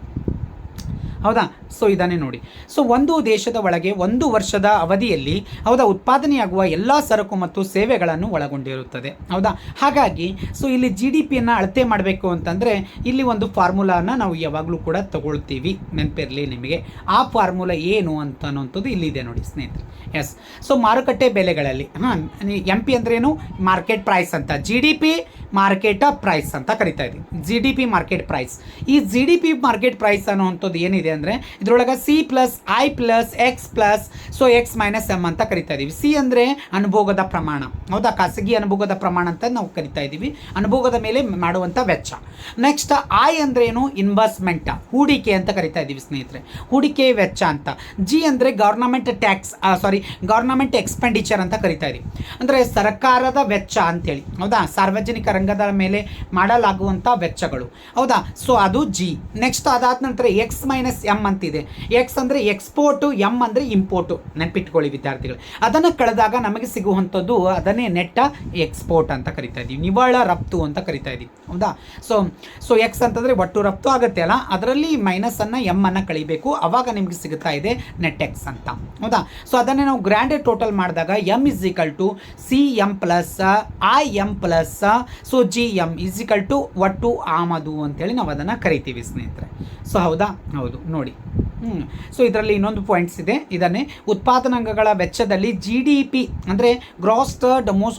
ಹೌದಾ? ಸೊ ಇದನ್ನೇ ನೋಡಿ. ಸೊ ಒಂದು ದೇಶದ ಒಳಗೆ ಒಂದು ವರ್ಷದ ಅವಧಿಯಲ್ಲಿ ಹೌದಾ? ಉತ್ಪಾದನೆಯಾಗುವ ಎಲ್ಲ ಸರಕು ಮತ್ತು ಸೇವೆಗಳನ್ನು ಒಳಗೊಂಡಿರುತ್ತದೆ. ಹೌದಾ? ಹಾಗಾಗಿ ಸೊ ಇಲ್ಲಿ ಜಿ ಡಿ ಪಿಯನ್ನು ಅಳತೆ ಮಾಡಬೇಕು ಅಂತಂದರೆ ಇಲ್ಲಿ ಒಂದು ಫಾರ್ಮುಲಾನ ನಾವು ಯಾವಾಗಲೂ ಕೂಡ ತಗೊಳ್ತೀವಿ. ನೆನಪಿರಲಿ ನಿಮಗೆ. ಆ ಫಾರ್ಮುಲಾ ಏನು ಅಂತ ಅನ್ನೋಂಥದ್ದು ಇಲ್ಲಿದೆ ನೋಡಿ ಸ್ನೇಹಿತರೆ. ಎಸ್ ಸೊ ಮಾರುಕಟ್ಟೆ ಬೆಲೆಗಳಲ್ಲಿ, ಹಾಂ ಎಂ ಪಿ ಏನು ಮಾರ್ಕೆಟ್ ಪ್ರೈಸ್ ಅಂತ. G D P market price ಅಂತ ಕರಿತಾ ಇದ್ದೀವಿ G D P market price ಈ G D P market price ಅನ್ನುವಂಥದ್ದು ಏನಿದೆ? ಅಂದರೆ ಇದರೊಳಗೆ C plus I plus X plus so X minus M ಅಂತ ಕರಿತಾ ಇದ್ದೀವಿ ಸಿ ಅಂದರೆ ಅನುಭೋಗದ ಪ್ರಮಾಣ. ಹೌದಾ? ಖಾಸಗಿ ಅನುಭೋಗದ ಪ್ರಮಾಣ ಅಂತ ನಾವು ಕರಿತಾ ಇದ್ದೀವಿ ಅನುಭೋಗದ ಮೇಲೆ ಮಾಡುವಂಥ ವೆಚ್ಚ. ನೆಕ್ಸ್ಟ್ ಐ ಅಂದ್ರೆ ಏನು? ಇನ್ವೆಸ್ಟ್ಮೆಂಟ್ ಹೂಡಿಕೆ ಅಂತ ಕರಿತಾ ಇದ್ದೀವಿ ಸ್ನೇಹಿತರೆ. ಹೂಡಿಕೆ ವೆಚ್ಚ ಅಂತ. ಜಿ ಅಂದರೆ government tax sorry government expenditure ಅಂತ ಕರಿತಾ ಇದ್ದೀವಿ ಅಂದರೆ ಸರ್ಕಾರದ ವೆಚ್ಚ ಅಂತೇಳಿ. ಹೌದಾ? ಸಾರ್ವಜನಿಕ ರಂಗದ ಮೇಲೆ ಮಾಡಲಾಗುವಂಥ ವೆಚ್ಚಗಳು. ಹೌದಾ? ಸೊ ಅದು ಜಿ ನೆಕ್ಸ್ಟ್ ಅದಾದ ನಂತರ ಎಕ್ಸ್ ಮೈನಸ್ ಎಂ ಅಂತಿದೆ. ಎಕ್ಸ್ ಅಂದರೆ ಎಕ್ಸ್ಪೋರ್ಟು ಎಂ ಅಂದರೆ ಇಂಪೋರ್ಟು ನೆನಪಿಟ್ಕೊಳ್ಳಿ ವಿದ್ಯಾರ್ಥಿಗಳು. ಅದನ್ನು ಕಳೆದಾಗ ನಮಗೆ ಸಿಗುವಂಥದ್ದು ಅದನ್ನೇ ನೆಟ್ಟ ಎಕ್ಸ್ಪೋರ್ಟ್ ಅಂತ ಕರಿತಾ ಇದ್ದೀವಿ ನಿವ್ವಳ ರಫ್ತು ಅಂತ ಕರಿತಾ ಇದ್ದೀವಿ ಹೌದಾ? ಸೊ ಸೊ ಎಕ್ಸ್ ಅಂತಂದರೆ ಒಟ್ಟು ರಫ್ತು ಆಗುತ್ತೆ ಅಲ್ಲ? ಅದರಲ್ಲಿ ಮೈನಸನ್ನು ಎಂ ಅನ್ನು ಕಳಿಬೇಕು. ಅವಾಗ ನಿಮಗೆ ಸಿಗುತ್ತಾ ಇದೆ ನೆಟ್ ಎಕ್ಸ್ ಅಂತ. ಹೌದಾ? ಸೊ ಅದನ್ನೇ ನಾವು ಗ್ರ್ಯಾಂಡೆಡ್ ಟೋಟಲ್ ಮಾಡಿದಾಗ M is equal to C M plus I M plus so G M is equal to ಒಟ್ಟು ಆಮದು ಅಂತೇಳಿ ನಾವು ಅದನ್ನು ಕರಿತೀವಿ ಸ್ನೇಹಿತರೆ. ಸೊ ಹೌದಾ? ಹೌದು. ನೋಡಿ. ಸೊ ಇದರಲ್ಲಿ ಇನ್ನೊಂದು ಪಾಯಿಂಟ್ಸ್ ಇದೆ. ಇದನ್ನೇ ಉತ್ಪಾದನಾಂಗಗಳ ವೆಚ್ಚದಲ್ಲಿ ಜಿ ಡಿ ಪಿ ಅಂದರೆ ಗ್ರಾಸ್ ಡೊಮೋಸ್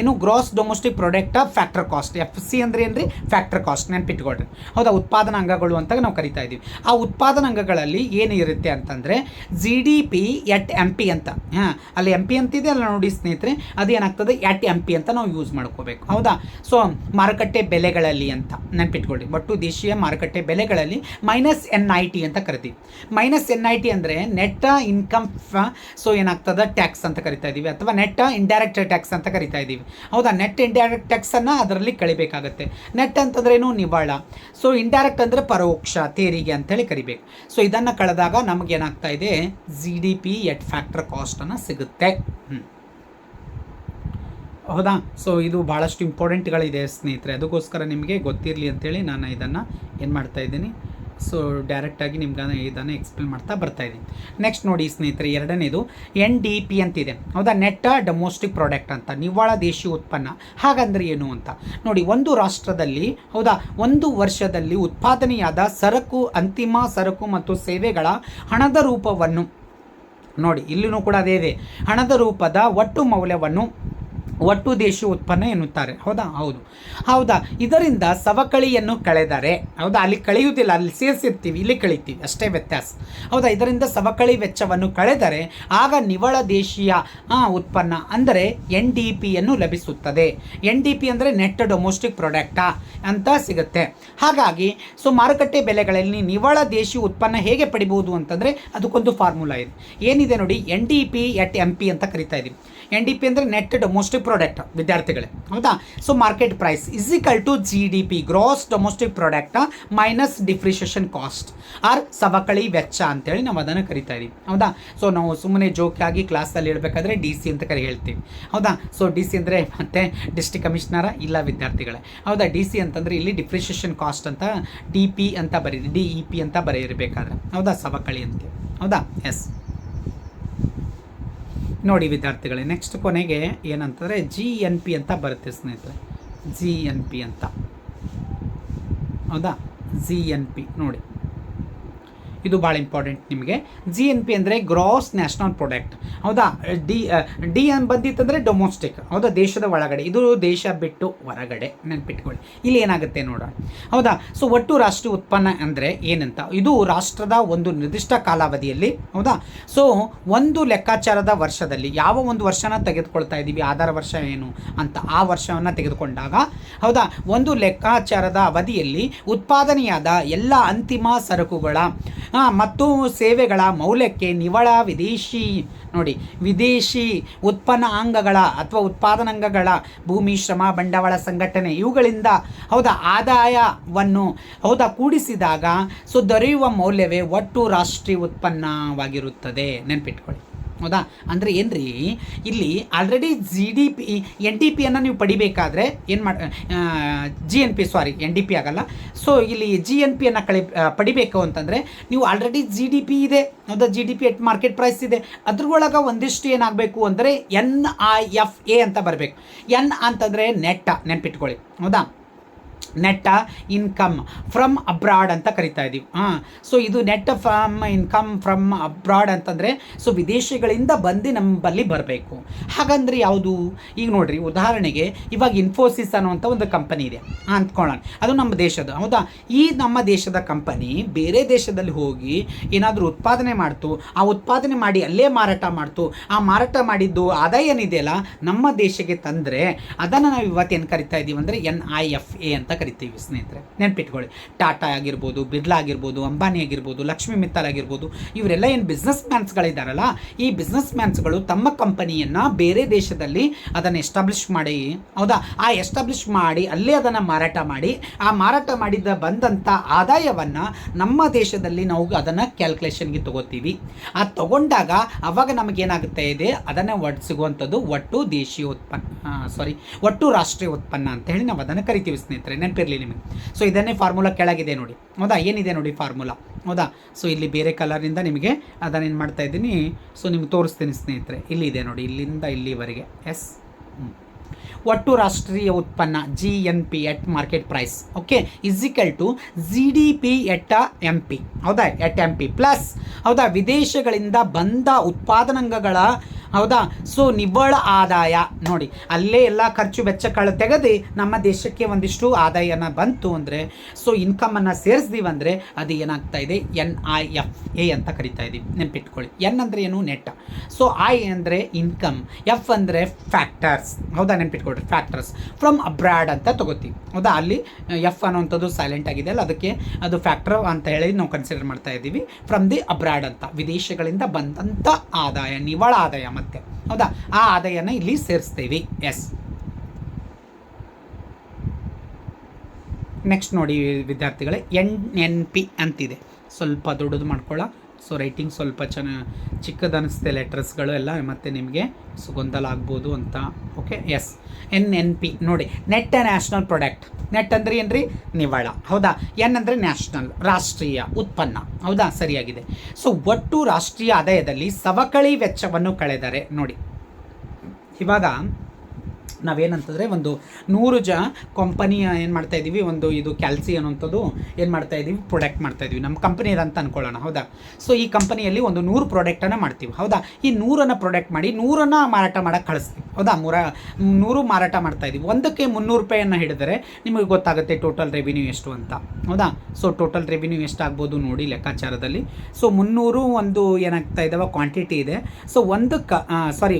ಏನು gross domestic product factor cost F C ಅಂದರೆ ರೀ ಫ್ಯಾಕ್ಟರ್ ಕಾಸ್ಟ್ ನೆನ್ಪಿಟ್ಕೊಳ್ರಿ. ಹೌದಾ? ಉತ್ಪಾದನಾಂಗಗಳು ಅಂತ ನಾವು ಕರಿತಾ ಇದ್ದೀವಿ ಆ ಉತ್ಪಾದನಾಂಗಗಳಲ್ಲಿ ಏನು ಇರುತ್ತೆ ಅಂತಂದರೆ G D P at M P ಅಂತ. ಹಾಂ, ಅಲ್ಲಿ ಎಂ ಪಿ ಅಂತಿದೆ, ಅಲ್ಲ ನೋಡಿ ಸ್ನೇಹಿತರೆ, ಅದು ಏನಾಗ್ತದೆ? ಎಟ್ ಎಂ ಪಿ ಅಂತ ನಾವು ಯೂಸ್ ಮಾಡ್ಕೋಬೇಕು. ಹೌದಾ? ಸೊ ಮಾರುಕಟ್ಟೆ ಬೆಲೆಗಳಲ್ಲಿ ಅಂತ ನೆನ್ಪಿಟ್ಕೊಳ್ಳಿ ಒಟ್ಟು ದೇಶೀಯ ಮಾರುಕಟ್ಟೆ ಬೆಲೆಗಳಲ್ಲಿ ಮೈನಸ್ ಎನ್ ಐ ಟಿ ಅಂತ ಕರಿತೀವಿ. ಮೈನಸ್ ಎನ್ ಐ ಟಿ ಅಂದರೆ ನೆಟ್ಟ ಇನ್ಕಮ್ ಸೊ ಏನಾಗ್ತದೆ? ಟ್ಯಾಕ್ಸ್ ಅಂತ ಕರಿತಾ ಇದ್ದೀವಿ ಅಥವಾ ನೆಟ್ಟ ಇಂಡೈರೆಕ್ಟ್ ಟ್ಯಾಕ್ಸ್ ಅಂತ ಕರಿತಾ ಇದ್ದೀವಿ ಹೌದಾ? ನೆಟ್ ಇಂಡೈರೆಕ್ಟ್ ಟ್ಯಾಕ್ಸನ್ನು ಅದರಲ್ಲಿ ಕಳಿಬೇಕಾಗತ್ತೆ. ನೆಟ್ ಅಂತಂದ್ರೆ ಏನು? ನಿವಾಳ ಸೊ ಇಂಡೈರೆಕ್ಟ್ ಅಂದರೆ ಪರೋಕ್ಷ, ತೆರಿಗೆ ಅಂತೇಳಿ ಕರಿಬೇಕು. ಸೊ ಇದನ್ನು ಕಳೆದಾಗ ನಮಗೆ ಏನಾಗ್ತಾ ಇದೆ G D P at factor ಕಾಸ್ಟನ್ನು ಸಿಗುತ್ತೆ. ಹೌದಾ? ಸೊ ಇದು ಭಾಳಷ್ಟು ಇಂಪಾರ್ಟೆಂಟ್ಗಳಿದೆ ಸ್ನೇಹಿತರೆ. ಅದಕ್ಕೋಸ್ಕರ ನಿಮಗೆ ಗೊತ್ತಿರಲಿ ಅಂತೇಳಿ ನಾನು ಇದನ್ನು ಏನು ಮಾಡ್ತಾ ಇದ್ದೀನಿ? ಸೊ ಡೈರೆಕ್ಟಾಗಿ ನಿಮ್ಗೆ ಇದನ್ನು ಎಕ್ಸ್ಪ್ಲೇನ್ ಮಾಡ್ತಾ ಬರ್ತಾ ಇದ್ದೀನಿ ನೆಕ್ಸ್ಟ್ ನೋಡಿ ಸ್ನೇಹಿತರೆ, ಎರಡನೇದು ಎನ್ ಡಿ ಪಿ ಅಂತಿದೆ. ಹೌದಾ? ನೆಟ್ ಡೊಮೊಸ್ಟಿಕ್ ಪ್ರಾಡಕ್ಟ್ ಅಂತ. ನಿವ್ವಳ ದೇಶಿ ಉತ್ಪನ್ನ. ಹಾಗಂದ್ರೆ ಏನು ಅಂತ? ನೋಡಿ, ಒಂದು ರಾಷ್ಟ್ರದಲ್ಲಿ, ಹೌದಾ? ಒಂದು ವರ್ಷದಲ್ಲಿ ಉತ್ಪಾದನೆಯಾದ ಸರಕು, ಅಂತಿಮ ಸರಕು ಮತ್ತು ಸೇವೆಗಳ ಹಣದ ರೂಪವನ್ನು ನೋಡಿ, ಇಲ್ಲಿನೂ ಕೂಡ ಅದೇ ಇದೆ. ಹಣದ ರೂಪದ ಒಟ್ಟು ಮೌಲ್ಯವನ್ನು ಒಟ್ಟು ದೇಶೀಯ ಉತ್ಪನ್ನ ಎನ್ನುತ್ತಾರೆ. ಹೌದಾ? ಹೌದು. ಹೌದಾ? ಇದರಿಂದ ಸವಕಳಿಯನ್ನು ಕಳೆದರೆ, ಹೌದಾ? ಅಲ್ಲಿ ಕಳೆಯುವುದಿಲ್ಲ. ಅಲ್ಲಿ ಸೇರಿಸಿರ್ತೀವಿ, ಇಲ್ಲಿ ಕಳಿತೀವಿ. ಅಷ್ಟೇ ವ್ಯತ್ಯಾಸ. ಹೌದಾ? ಇದರಿಂದ ಸವಕಳಿ ವೆಚ್ಚವನ್ನು ಕಳೆದರೆ, ಆಗ ನಿವ್ವಳ ದೇಶೀಯ ಉತ್ಪನ್ನ ಅಂದರೆ ಎನ್ ಡಿ ಪಿಯನ್ನು ಲಭಿಸುತ್ತದೆ. ಎನ್ ಡಿ ಪಿ ಅಂದರೆ ನೆಟ್ ಡೊಮೊಸ್ಟಿಕ್ ಪ್ರಾಡಕ್ಟಾ ಅಂತ ಸಿಗುತ್ತೆ. ಹಾಗಾಗಿ, ಸೊ ಮಾರುಕಟ್ಟೆ ಬೆಲೆಗಳಲ್ಲಿ ನಿವ್ವಳ ದೇಶೀಯ ಉತ್ಪನ್ನ ಹೇಗೆ ಪಡಿಬಹುದು ಅಂತಂದರೆ, ಅದಕ್ಕೊಂದು ಫಾರ್ಮುಲಾ ಇದೆ. ಏನಿದೆ ನೋಡಿ N D P at M P ಅಂತ ಕರಿತಾ ಇದ್ದೀವಿ ಎನ್ ಡಿ ಪಿ ಅಂದರೆ ನೆಟ್ ಡೊಮೊಸ್ಟಿಕ್ ಪ್ರಾಡಕ್ಟ್ ವಿದ್ಯಾರ್ಥಿಗಳೇ. ಹೌದಾ? So market price is equal to G D P gross domestic product minus depreciation cost or, ಸವಕಳಿ ವೆಚ್ಚ ಅಂತೇಳಿ ನಾವು ಅದನ್ನು ಕರಿತಾ ಇದೀವಿ. ಹೌದಾ? ಸೊ ನಾವು ಸುಮ್ಮನೆ ಜೋಕಾಗಿ ಕ್ಲಾಸಲ್ಲಿ ಹೇಳಬೇಕಾದ್ರೆ ಡಿ ಸಿ ಅಂತ ಕರೆ ಹೇಳ್ತೀವಿ. ಹೌದಾ? ಸೊ ಡಿ ಸಿ ಅಂದರೆ ಮತ್ತೆ ಡಿಸ್ಟ್ರಿಕ್ಟ್ ಕಮಿಷನರ ಇಲ್ಲ ವಿದ್ಯಾರ್ಥಿಗಳೇ. ಹೌದಾ? ಡಿ ಸಿ ಅಂತಂದರೆ ಇಲ್ಲಿ ಡಿಪ್ರಿಷಿಯೇಷನ್ ಕಾಸ್ಟ್ ಅಂತ ಡಿ ಪಿ ಅಂತ ಬರೀ ಡಿ ಇ ಪಿ ಅಂತ ಬರೆಯಿರಬೇಕಾದ್ರೆ. ಹೌದಾ? ಸವಕಳಿ ಅಂತ. ಹೌದಾ? ಎಸ್ ನೋಡಿ ವಿದ್ಯಾರ್ಥಿಗಳೇ ನೆಕ್ಸ್ಟ್ ಕೊನೆಗೆ ಏನಂತಂದರೆ ಜಿ ಎನ್ ಪಿ ಅಂತ ಬರುತ್ತೆ ಸ್ನೇಹಿತರೆ. ಜಿ ಎನ್ ಪಿ ಅಂತ. ಹೌದಾ? ಜಿ ಎನ್ ಪಿ ನೋಡಿ. ಇದು ಭಾಳ ಇಂಪಾರ್ಟೆಂಟ್ ನಿಮಗೆ. ಜಿ ಎನ್ ಪಿ ಅಂದರೆ ಗ್ರಾಸ್ ನ್ಯಾಷನಲ್ ಪ್ರಾಡಕ್ಟ್ ಹೌದಾ? ಡಿ ಡಿ ಎನ್ ಬಂದಿತ್ತಂದರೆ ಡೊಮೊಸ್ಟಿಕ್ ಹೌದಾ? ದೇಶದ ಒಳಗಡೆ. ಇದು ದೇಶ ಬಿಟ್ಟು ಹೊರಗಡೆ. ನೆನ್ಪಿಟ್ಕೊಳ್ಳಿ. ಇಲ್ಲಿ ಏನಾಗುತ್ತೆ ನೋಡೋಣ ಹೌದಾ? ಸೊ ಒಟ್ಟು ರಾಷ್ಟ್ರೀಯ ಉತ್ಪನ್ನ ಅಂದರೆ ಏನಂತ? ಇದು ರಾಷ್ಟ್ರದ ಒಂದು ನಿರ್ದಿಷ್ಟ ಕಾಲಾವಧಿಯಲ್ಲಿ, ಹೌದಾ? ಸೊ ಒಂದು ಲೆಕ್ಕಾಚಾರದ ವರ್ಷದಲ್ಲಿ ಯಾವ ಒಂದು ವರ್ಷನ ತೆಗೆದುಕೊಳ್ತಾ ಇದ್ದೀವಿ ಆಧಾರ ವರ್ಷ ಏನು ಅಂತ ಆ ವರ್ಷವನ್ನು ತೆಗೆದುಕೊಂಡಾಗ, ಹೌದಾ? ಒಂದು ಲೆಕ್ಕಾಚಾರದ ಅವಧಿಯಲ್ಲಿ ಉತ್ಪಾದನೆಯಾದ ಎಲ್ಲ ಅಂತಿಮ ಸರಕುಗಳ ಮತ್ತು ಸೇವೆಗಳ ಮೌಲ್ಯಕ್ಕೆ ನಿವಳ ವಿದೇಶಿ, ನೋಡಿ, ವಿದೇಶಿ ಉತ್ಪನ್ನ ಅಂಗಗಳ ಅಥವಾ ಉತ್ಪಾದನಾಂಗಗಳ ಭೂಮಿ, ಶ್ರಮ, ಬಂಡವಾಳ ಸಂಘಟನೆ ಇವುಗಳಿಂದ, ಹೌದಾ, ಆದಾಯವನ್ನು, ಹೌದಾ, ಕೂಡಿಸಿದಾಗ, ಸೊ ದೊರೆಯುವ ಮೌಲ್ಯವೇ ಒಟ್ಟು ರಾಷ್ಟ್ರೀಯ ಉತ್ಪನ್ನವಾಗಿರುತ್ತದೆ. ನೆನ್ಪಿಟ್ಕೊಳ್ಳಿ. ಹೌದಾ ಅಂದರೆ ಏನ್ರಿ, ಇಲ್ಲಿ already G D P N D ಪಿಯನ್ನು ನೀವು ಪಡಿಬೇಕಾದ್ರೆ ಏನು ಮಾಡಿ G N P sorry N D P ಆಗಲ್ಲ. ಸೊ ಇಲ್ಲಿ ಜಿ ಎನ್ ಪಿಯನ್ನು ಕಳಿ ಪಡಿಬೇಕು ಅಂತಂದರೆ ನೀವು ಆಲ್ರೆಡಿ ಜಿ ಡಿ ಪಿ ಇದೆ ಹೌದಾ G D P at market price ಇದೆ. ಅದ್ರೊಳಗೆ ಒಂದಿಷ್ಟು ಏನಾಗಬೇಕು ಅಂದರೆ ಎನ್ ಐ ಎಫ್ ಎ ಅಂತ ಬರಬೇಕು. ಎನ್ ಅಂತಂದರೆ ನೆಟ್ಟ, ನೆನ್ಪಿಟ್ಕೊಳ್ಳಿ. ಹೌದಾ? ನೆಟ್ ಇನ್ಕಮ್ ಫ್ರಮ್ ಅಬ್ರಾಡ್ ಅಂತ ಕರಿತಾ ಇದ್ದೀವಿ ಹಾಂ ಸೊ ಇದು net from income from abroad ಅಂತಂದರೆ ಸೊ ವಿದೇಶಗಳಿಂದ ಬಂದು ನಮ್ಮಲ್ಲಿ ಬರಬೇಕು. ಹಾಗಂದ್ರೆ ಯಾವುದು? ಈಗ ನೋಡಿರಿ, ಉದಾಹರಣೆಗೆ ಇವಾಗ ಇನ್ಫೋಸಿಸ್ ಅನ್ನುವಂಥ ಒಂದು ಕಂಪನಿ ಇದೆ. ಅಂದ್ಕೊಳ್ಳೋಣ ಅದು ನಮ್ಮ ದೇಶದ ಹೌದಾ? ಈ ನಮ್ಮ ದೇಶದ ಕಂಪನಿ ಬೇರೆ ದೇಶದಲ್ಲಿ ಹೋಗಿ ಏನಾದರೂ ಉತ್ಪಾದನೆ ಮಾಡ್ತು, ಆ ಉತ್ಪಾದನೆ ಮಾಡಿ ಅಲ್ಲೇ ಮಾರಾಟ ಮಾಡ್ತು, ಆ ಮಾರಾಟ ಮಾಡಿದ್ದು ಆದಾಯ ಏನಿದೆಯಲ್ಲ, ನಮ್ಮ ದೇಶಕ್ಕೆ ತಂದರೆ ಅದನ್ನು ನಾವು ಇವತ್ತೇನು ಕರಿತಾ ಇದ್ದೀವಿ ಅಂದರೆ ಎನ್ ಐ ಎಫ್ ಎ ಅಂತ. ಕರಿತೀವಿ ಸ್ನೇಹಿತರೆ. ನೆನ್ಪಿಟ್ಕೊಳ್ಳಿ. ಟಾಟಾ ಆಗಿರ್ಬೋದು, ಬಿರ್ಲಾ ಆಗಿರ್ಬೋದು, ಅಂಬಾನಿ ಆಗಿರ್ಬೋದು, ಲಕ್ಷ್ಮಿ ಮಿತ್ತಲ್ ಆಗಿರ್ಬೋದು, ಇವರೆಲ್ಲ ಏನು ಬಿಸ್ನೆಸ್ ಮ್ಯಾನ್ಸ್ಗಳಿದ್ದಾರಲ್ಲ ಈ ಬಿಸ್ನೆಸ್ ಮ್ಯಾನ್ಸ್ಗಳು ತಮ್ಮ ಕಂಪನಿಯನ್ನು ಬೇರೆ ದೇಶದಲ್ಲಿ ಅದನ್ನು ಎಸ್ಟಾಬ್ಲಿಷ್ ಮಾಡಿ, ಹೌದಾ? ಆ ಎಸ್ಟಾಬ್ಲಿಷ್ ಮಾಡಿ, ಅಲ್ಲೇ ಅದನ್ನು ಮಾರಾಟ ಮಾಡಿ, ಆ ಮಾರಾಟ ಮಾಡಿದ ಬಂದಂಥ ಆದಾಯವನ್ನು ನಮ್ಮ ದೇಶದಲ್ಲಿ ನಾವು ಅದನ್ನು ಕ್ಯಾಲ್ಕುಲೇಷನ್ಗೆ ತಗೋತೀವಿ. ಆ ತಗೊಂಡಾಗ ಅವಾಗ ನಮಗೇನಾಗುತ್ತೆ ಇದೆ? ಅದನ್ನು ಒಟ್ಟು ಸಿಗುವಂಥದ್ದು ಒಟ್ಟು ದೇಶೀಯ ಉತ್ಪನ್ನ ಸಾರಿ ಒಟ್ಟು ರಾಷ್ಟ್ರೀಯ ಉತ್ಪನ್ನ ಅಂತ ಹೇಳಿ ನಾವು ಅದನ್ನು ಕರಿತೀವಿ ಸ್ನೇಹಿತರೆ. ನೆನಪಿರಲಿ ನಿಮಗೆ. ಸೊ ಇದನ್ನೇ ಫಾರ್ಮುಲಾ ಕೆಳಗಿದೆ ನೋಡಿ. ಹೌದಾ? ಏನಿದೆ ನೋಡಿ ಫಾರ್ಮುಲಾ ಹೌದಾ? ಸೊ ಇಲ್ಲಿ ಬೇರೆ ಕಲರ್ನಿಂದ ನಿಮಗೆ ಅದನ್ನೇನು ಮಾಡ್ತಾ ಇದ್ದೀನಿ. ಸೊ ನಿಮ್ಗೆ ತೋರಿಸ್ತೀನಿ ಸ್ನೇಹಿತರೆ. ಇಲ್ಲಿದೆ ನೋಡಿ. ಇಲ್ಲಿಂದ ಇಲ್ಲಿವರೆಗೆ. ಎಸ್ ಒಟ್ಟು ರಾಷ್ಟ್ರೀಯ ಉತ್ಪನ್ನ G N P at market price okay is equal to G D P at M P ಹೌದಾ? ಎಟ್ ಎಂ ಪಿ ಪ್ಲಸ್ ಹೌದಾ? ವಿದೇಶಗಳಿಂದ ಬಂದ ಉತ್ಪಾದನಾಂಗಗಳ, ಹೌದಾ? ಸೊ ನಿವ್ವಳ ಆದಾಯ. ನೋಡಿ, ಅಲ್ಲೇ ಎಲ್ಲ ಖರ್ಚು ವೆಚ್ಚಗಳು ತೆಗೆದು ನಮ್ಮ ದೇಶಕ್ಕೆ ಒಂದಿಷ್ಟು ಆದಾಯನ ಬಂತು ಅಂದರೆ ಸೊ ಇನ್ಕಮನ್ನು ಸೇರಿಸ್ದೀವಿ ಅಂದರೆ ಅದು ಏನಾಗ್ತಾ ಇದೆ? ಎನ್ ಐ ಎಫ್ ಎ ಅಂತ ಕರಿತಾ ಇದ್ದೀವಿ ನೆನ್ಪಿಟ್ಕೊಳ್ಳಿ. ಎನ್ ಅಂದರೆ ಏನು? ನೆಟ್ ಸೊ ಐ ಅಂದರೆ ಇನ್ಕಮ್ ಎಫ್ ಅಂದರೆ ಫ್ಯಾಕ್ಟರ್ಸ್ ಹೌದಾ? ನೆನ್ಪಿಟ್ಕೊಳ್ರಿ ಫ್ಯಾಕ್ಟರ್ಸ್ ಫ್ರಮ್ ಅಬ್ರಾಡ್ ಅಂತ ತಗೋತೀವಿ. ಹೌದಾ? ಅಲ್ಲಿ ಎಫ್ ಅನ್ನೋವಂಥದ್ದು ಸೈಲೆಂಟ್ ಆಗಿದೆ ಅಲ್ಲ, ಅದಕ್ಕೆ ಅದು ಫ್ಯಾಕ್ಟರ್ ಅಂತ ಹೇಳಿ ನಾವು ಕನ್ಸಿಡರ್ ಮಾಡ್ತಾ ಇದ್ದೀವಿ. ಫ್ರಮ್ ದಿ ಅಬ್ರಾಡ್ ಅಂತ, ವಿದೇಶಗಳಿಂದ ಬಂದಂಥ ಆದಾಯ, ನಿವ್ವಳ ಆದಾಯ ಮತ್ತೆ. ಹೌದಾ? ಆ ಆದಾಯನ ಇಲ್ಲಿ ಸೇರಿಸ್ತೀವಿ. ಎಸ್ ನೆಕ್ಸ್ಟ್ ನೋಡಿ ವಿದ್ಯಾರ್ಥಿಗಳೇ ಎನ್ ಎನ್ ಪಿ ಅಂತಿದೆ. ಸ್ವಲ್ಪ ದೊಡ್ಡದು ಮಾಡ್ಕೊಳ್ಳ. ಸೊ ರೈಟಿಂಗ್ ಸ್ವಲ್ಪ ಚೆನ್ನ ಚಿಕ್ಕದು ಲೆಟ್ರಸ್ಗಳು ಎಲ್ಲ ಮತ್ತು ನಿಮಗೆ ಸೊ ಆಗ್ಬೋದು ಅಂತ. Okay yes N N P ನೋಡಿ ನೆಟ್ ನ್ಯಾಷನಲ್ ಪ್ರಾಡಕ್ಟ್ ನೆಟ್ ಅಂದರೆ ಏನ್ರಿ? ನಿವ್ವಳ. ಹೌದಾ? ಎನ್ ಅಂದರೆ ನ್ಯಾಷನಲ್ ರಾಷ್ಟ್ರೀಯ, ಉತ್ಪನ್ನ. ಹೌದಾ? ಸರಿಯಾಗಿದೆ. ಸೊ ಒಟ್ಟು ರಾಷ್ಟ್ರೀಯ ಆದಾಯದಲ್ಲಿ ಸವಕಳಿ ವೆಚ್ಚವನ್ನು ಕಳೆದರೆ, ನೋಡಿ. ಇವಾಗ ನಾವೇನಂತಂದರೆ ಒಂದು ನೂರು ಜ ಕಂಪನಿಯ ಏನು ಮಾಡ್ತಾ ಇದ್ದೀವಿ ಒಂದು ಇದು ಕ್ಯಾಲ್ಸಿ ಅನ್ನೋಂಥದ್ದು ಏನು ಮಾಡ್ತಾ ಇದ್ದೀವಿ ಪ್ರೊಡಕ್ಟ್ ಮಾಡ್ತಾ ಇದ್ದೀವಿ ನಮ್ಮ ಕಂಪನಿ ಅಂತ ಅಂದ್ಕೊಳ್ಳೋಣ ಹೌದಾ? ಸೊ ಈ ಕಂಪನಿಯಲ್ಲಿ ಒಂದು ನೂರು ಪ್ರಾಡಕ್ಟನ್ನು ಮಾಡ್ತೀವಿ, ಹೌದಾ? ಈ ನೂರನ್ನು ಪ್ರಾಡಕ್ಟ್ ಮಾಡಿ, ನೂರನ್ನು ಮಾರಾಟ ಮಾಡೋಕ್ಕೆ ಕಳಿಸ್ತೀವಿ, ಹೌದಾ? ಮೂರ, ನೂರು ಮಾರಾಟ ಮಾಡ್ತಾ ಇದ್ದೀವಿ ಒಂದಕ್ಕೆ ಮುನ್ನೂರು ರೂಪಾಯಿಯನ್ನು ಹಿಡಿದರೆ ನಿಮಗೆ ಗೊತ್ತಾಗುತ್ತೆ ಟೋಟಲ್ ರೆವಿನ್ಯೂ ಎಷ್ಟು ಅಂತ, ಹೌದಾ? ಸೊ ಟೋಟಲ್ ರೆವಿನ್ಯೂ ಎಷ್ಟಾಗ್ಬೋದು ನೋಡಿ ಲೆಕ್ಕಾಚಾರದಲ್ಲಿ. ಸೊ ಮುನ್ನೂರು ಒಂದು ಏನಾಗ್ತಾ ಇದ್ದಾವೆ ಕ್ವಾಂಟಿಟಿ ಇದೆ. ಸೊ ಒಂದಕ್ಕೆ ಸಾರಿ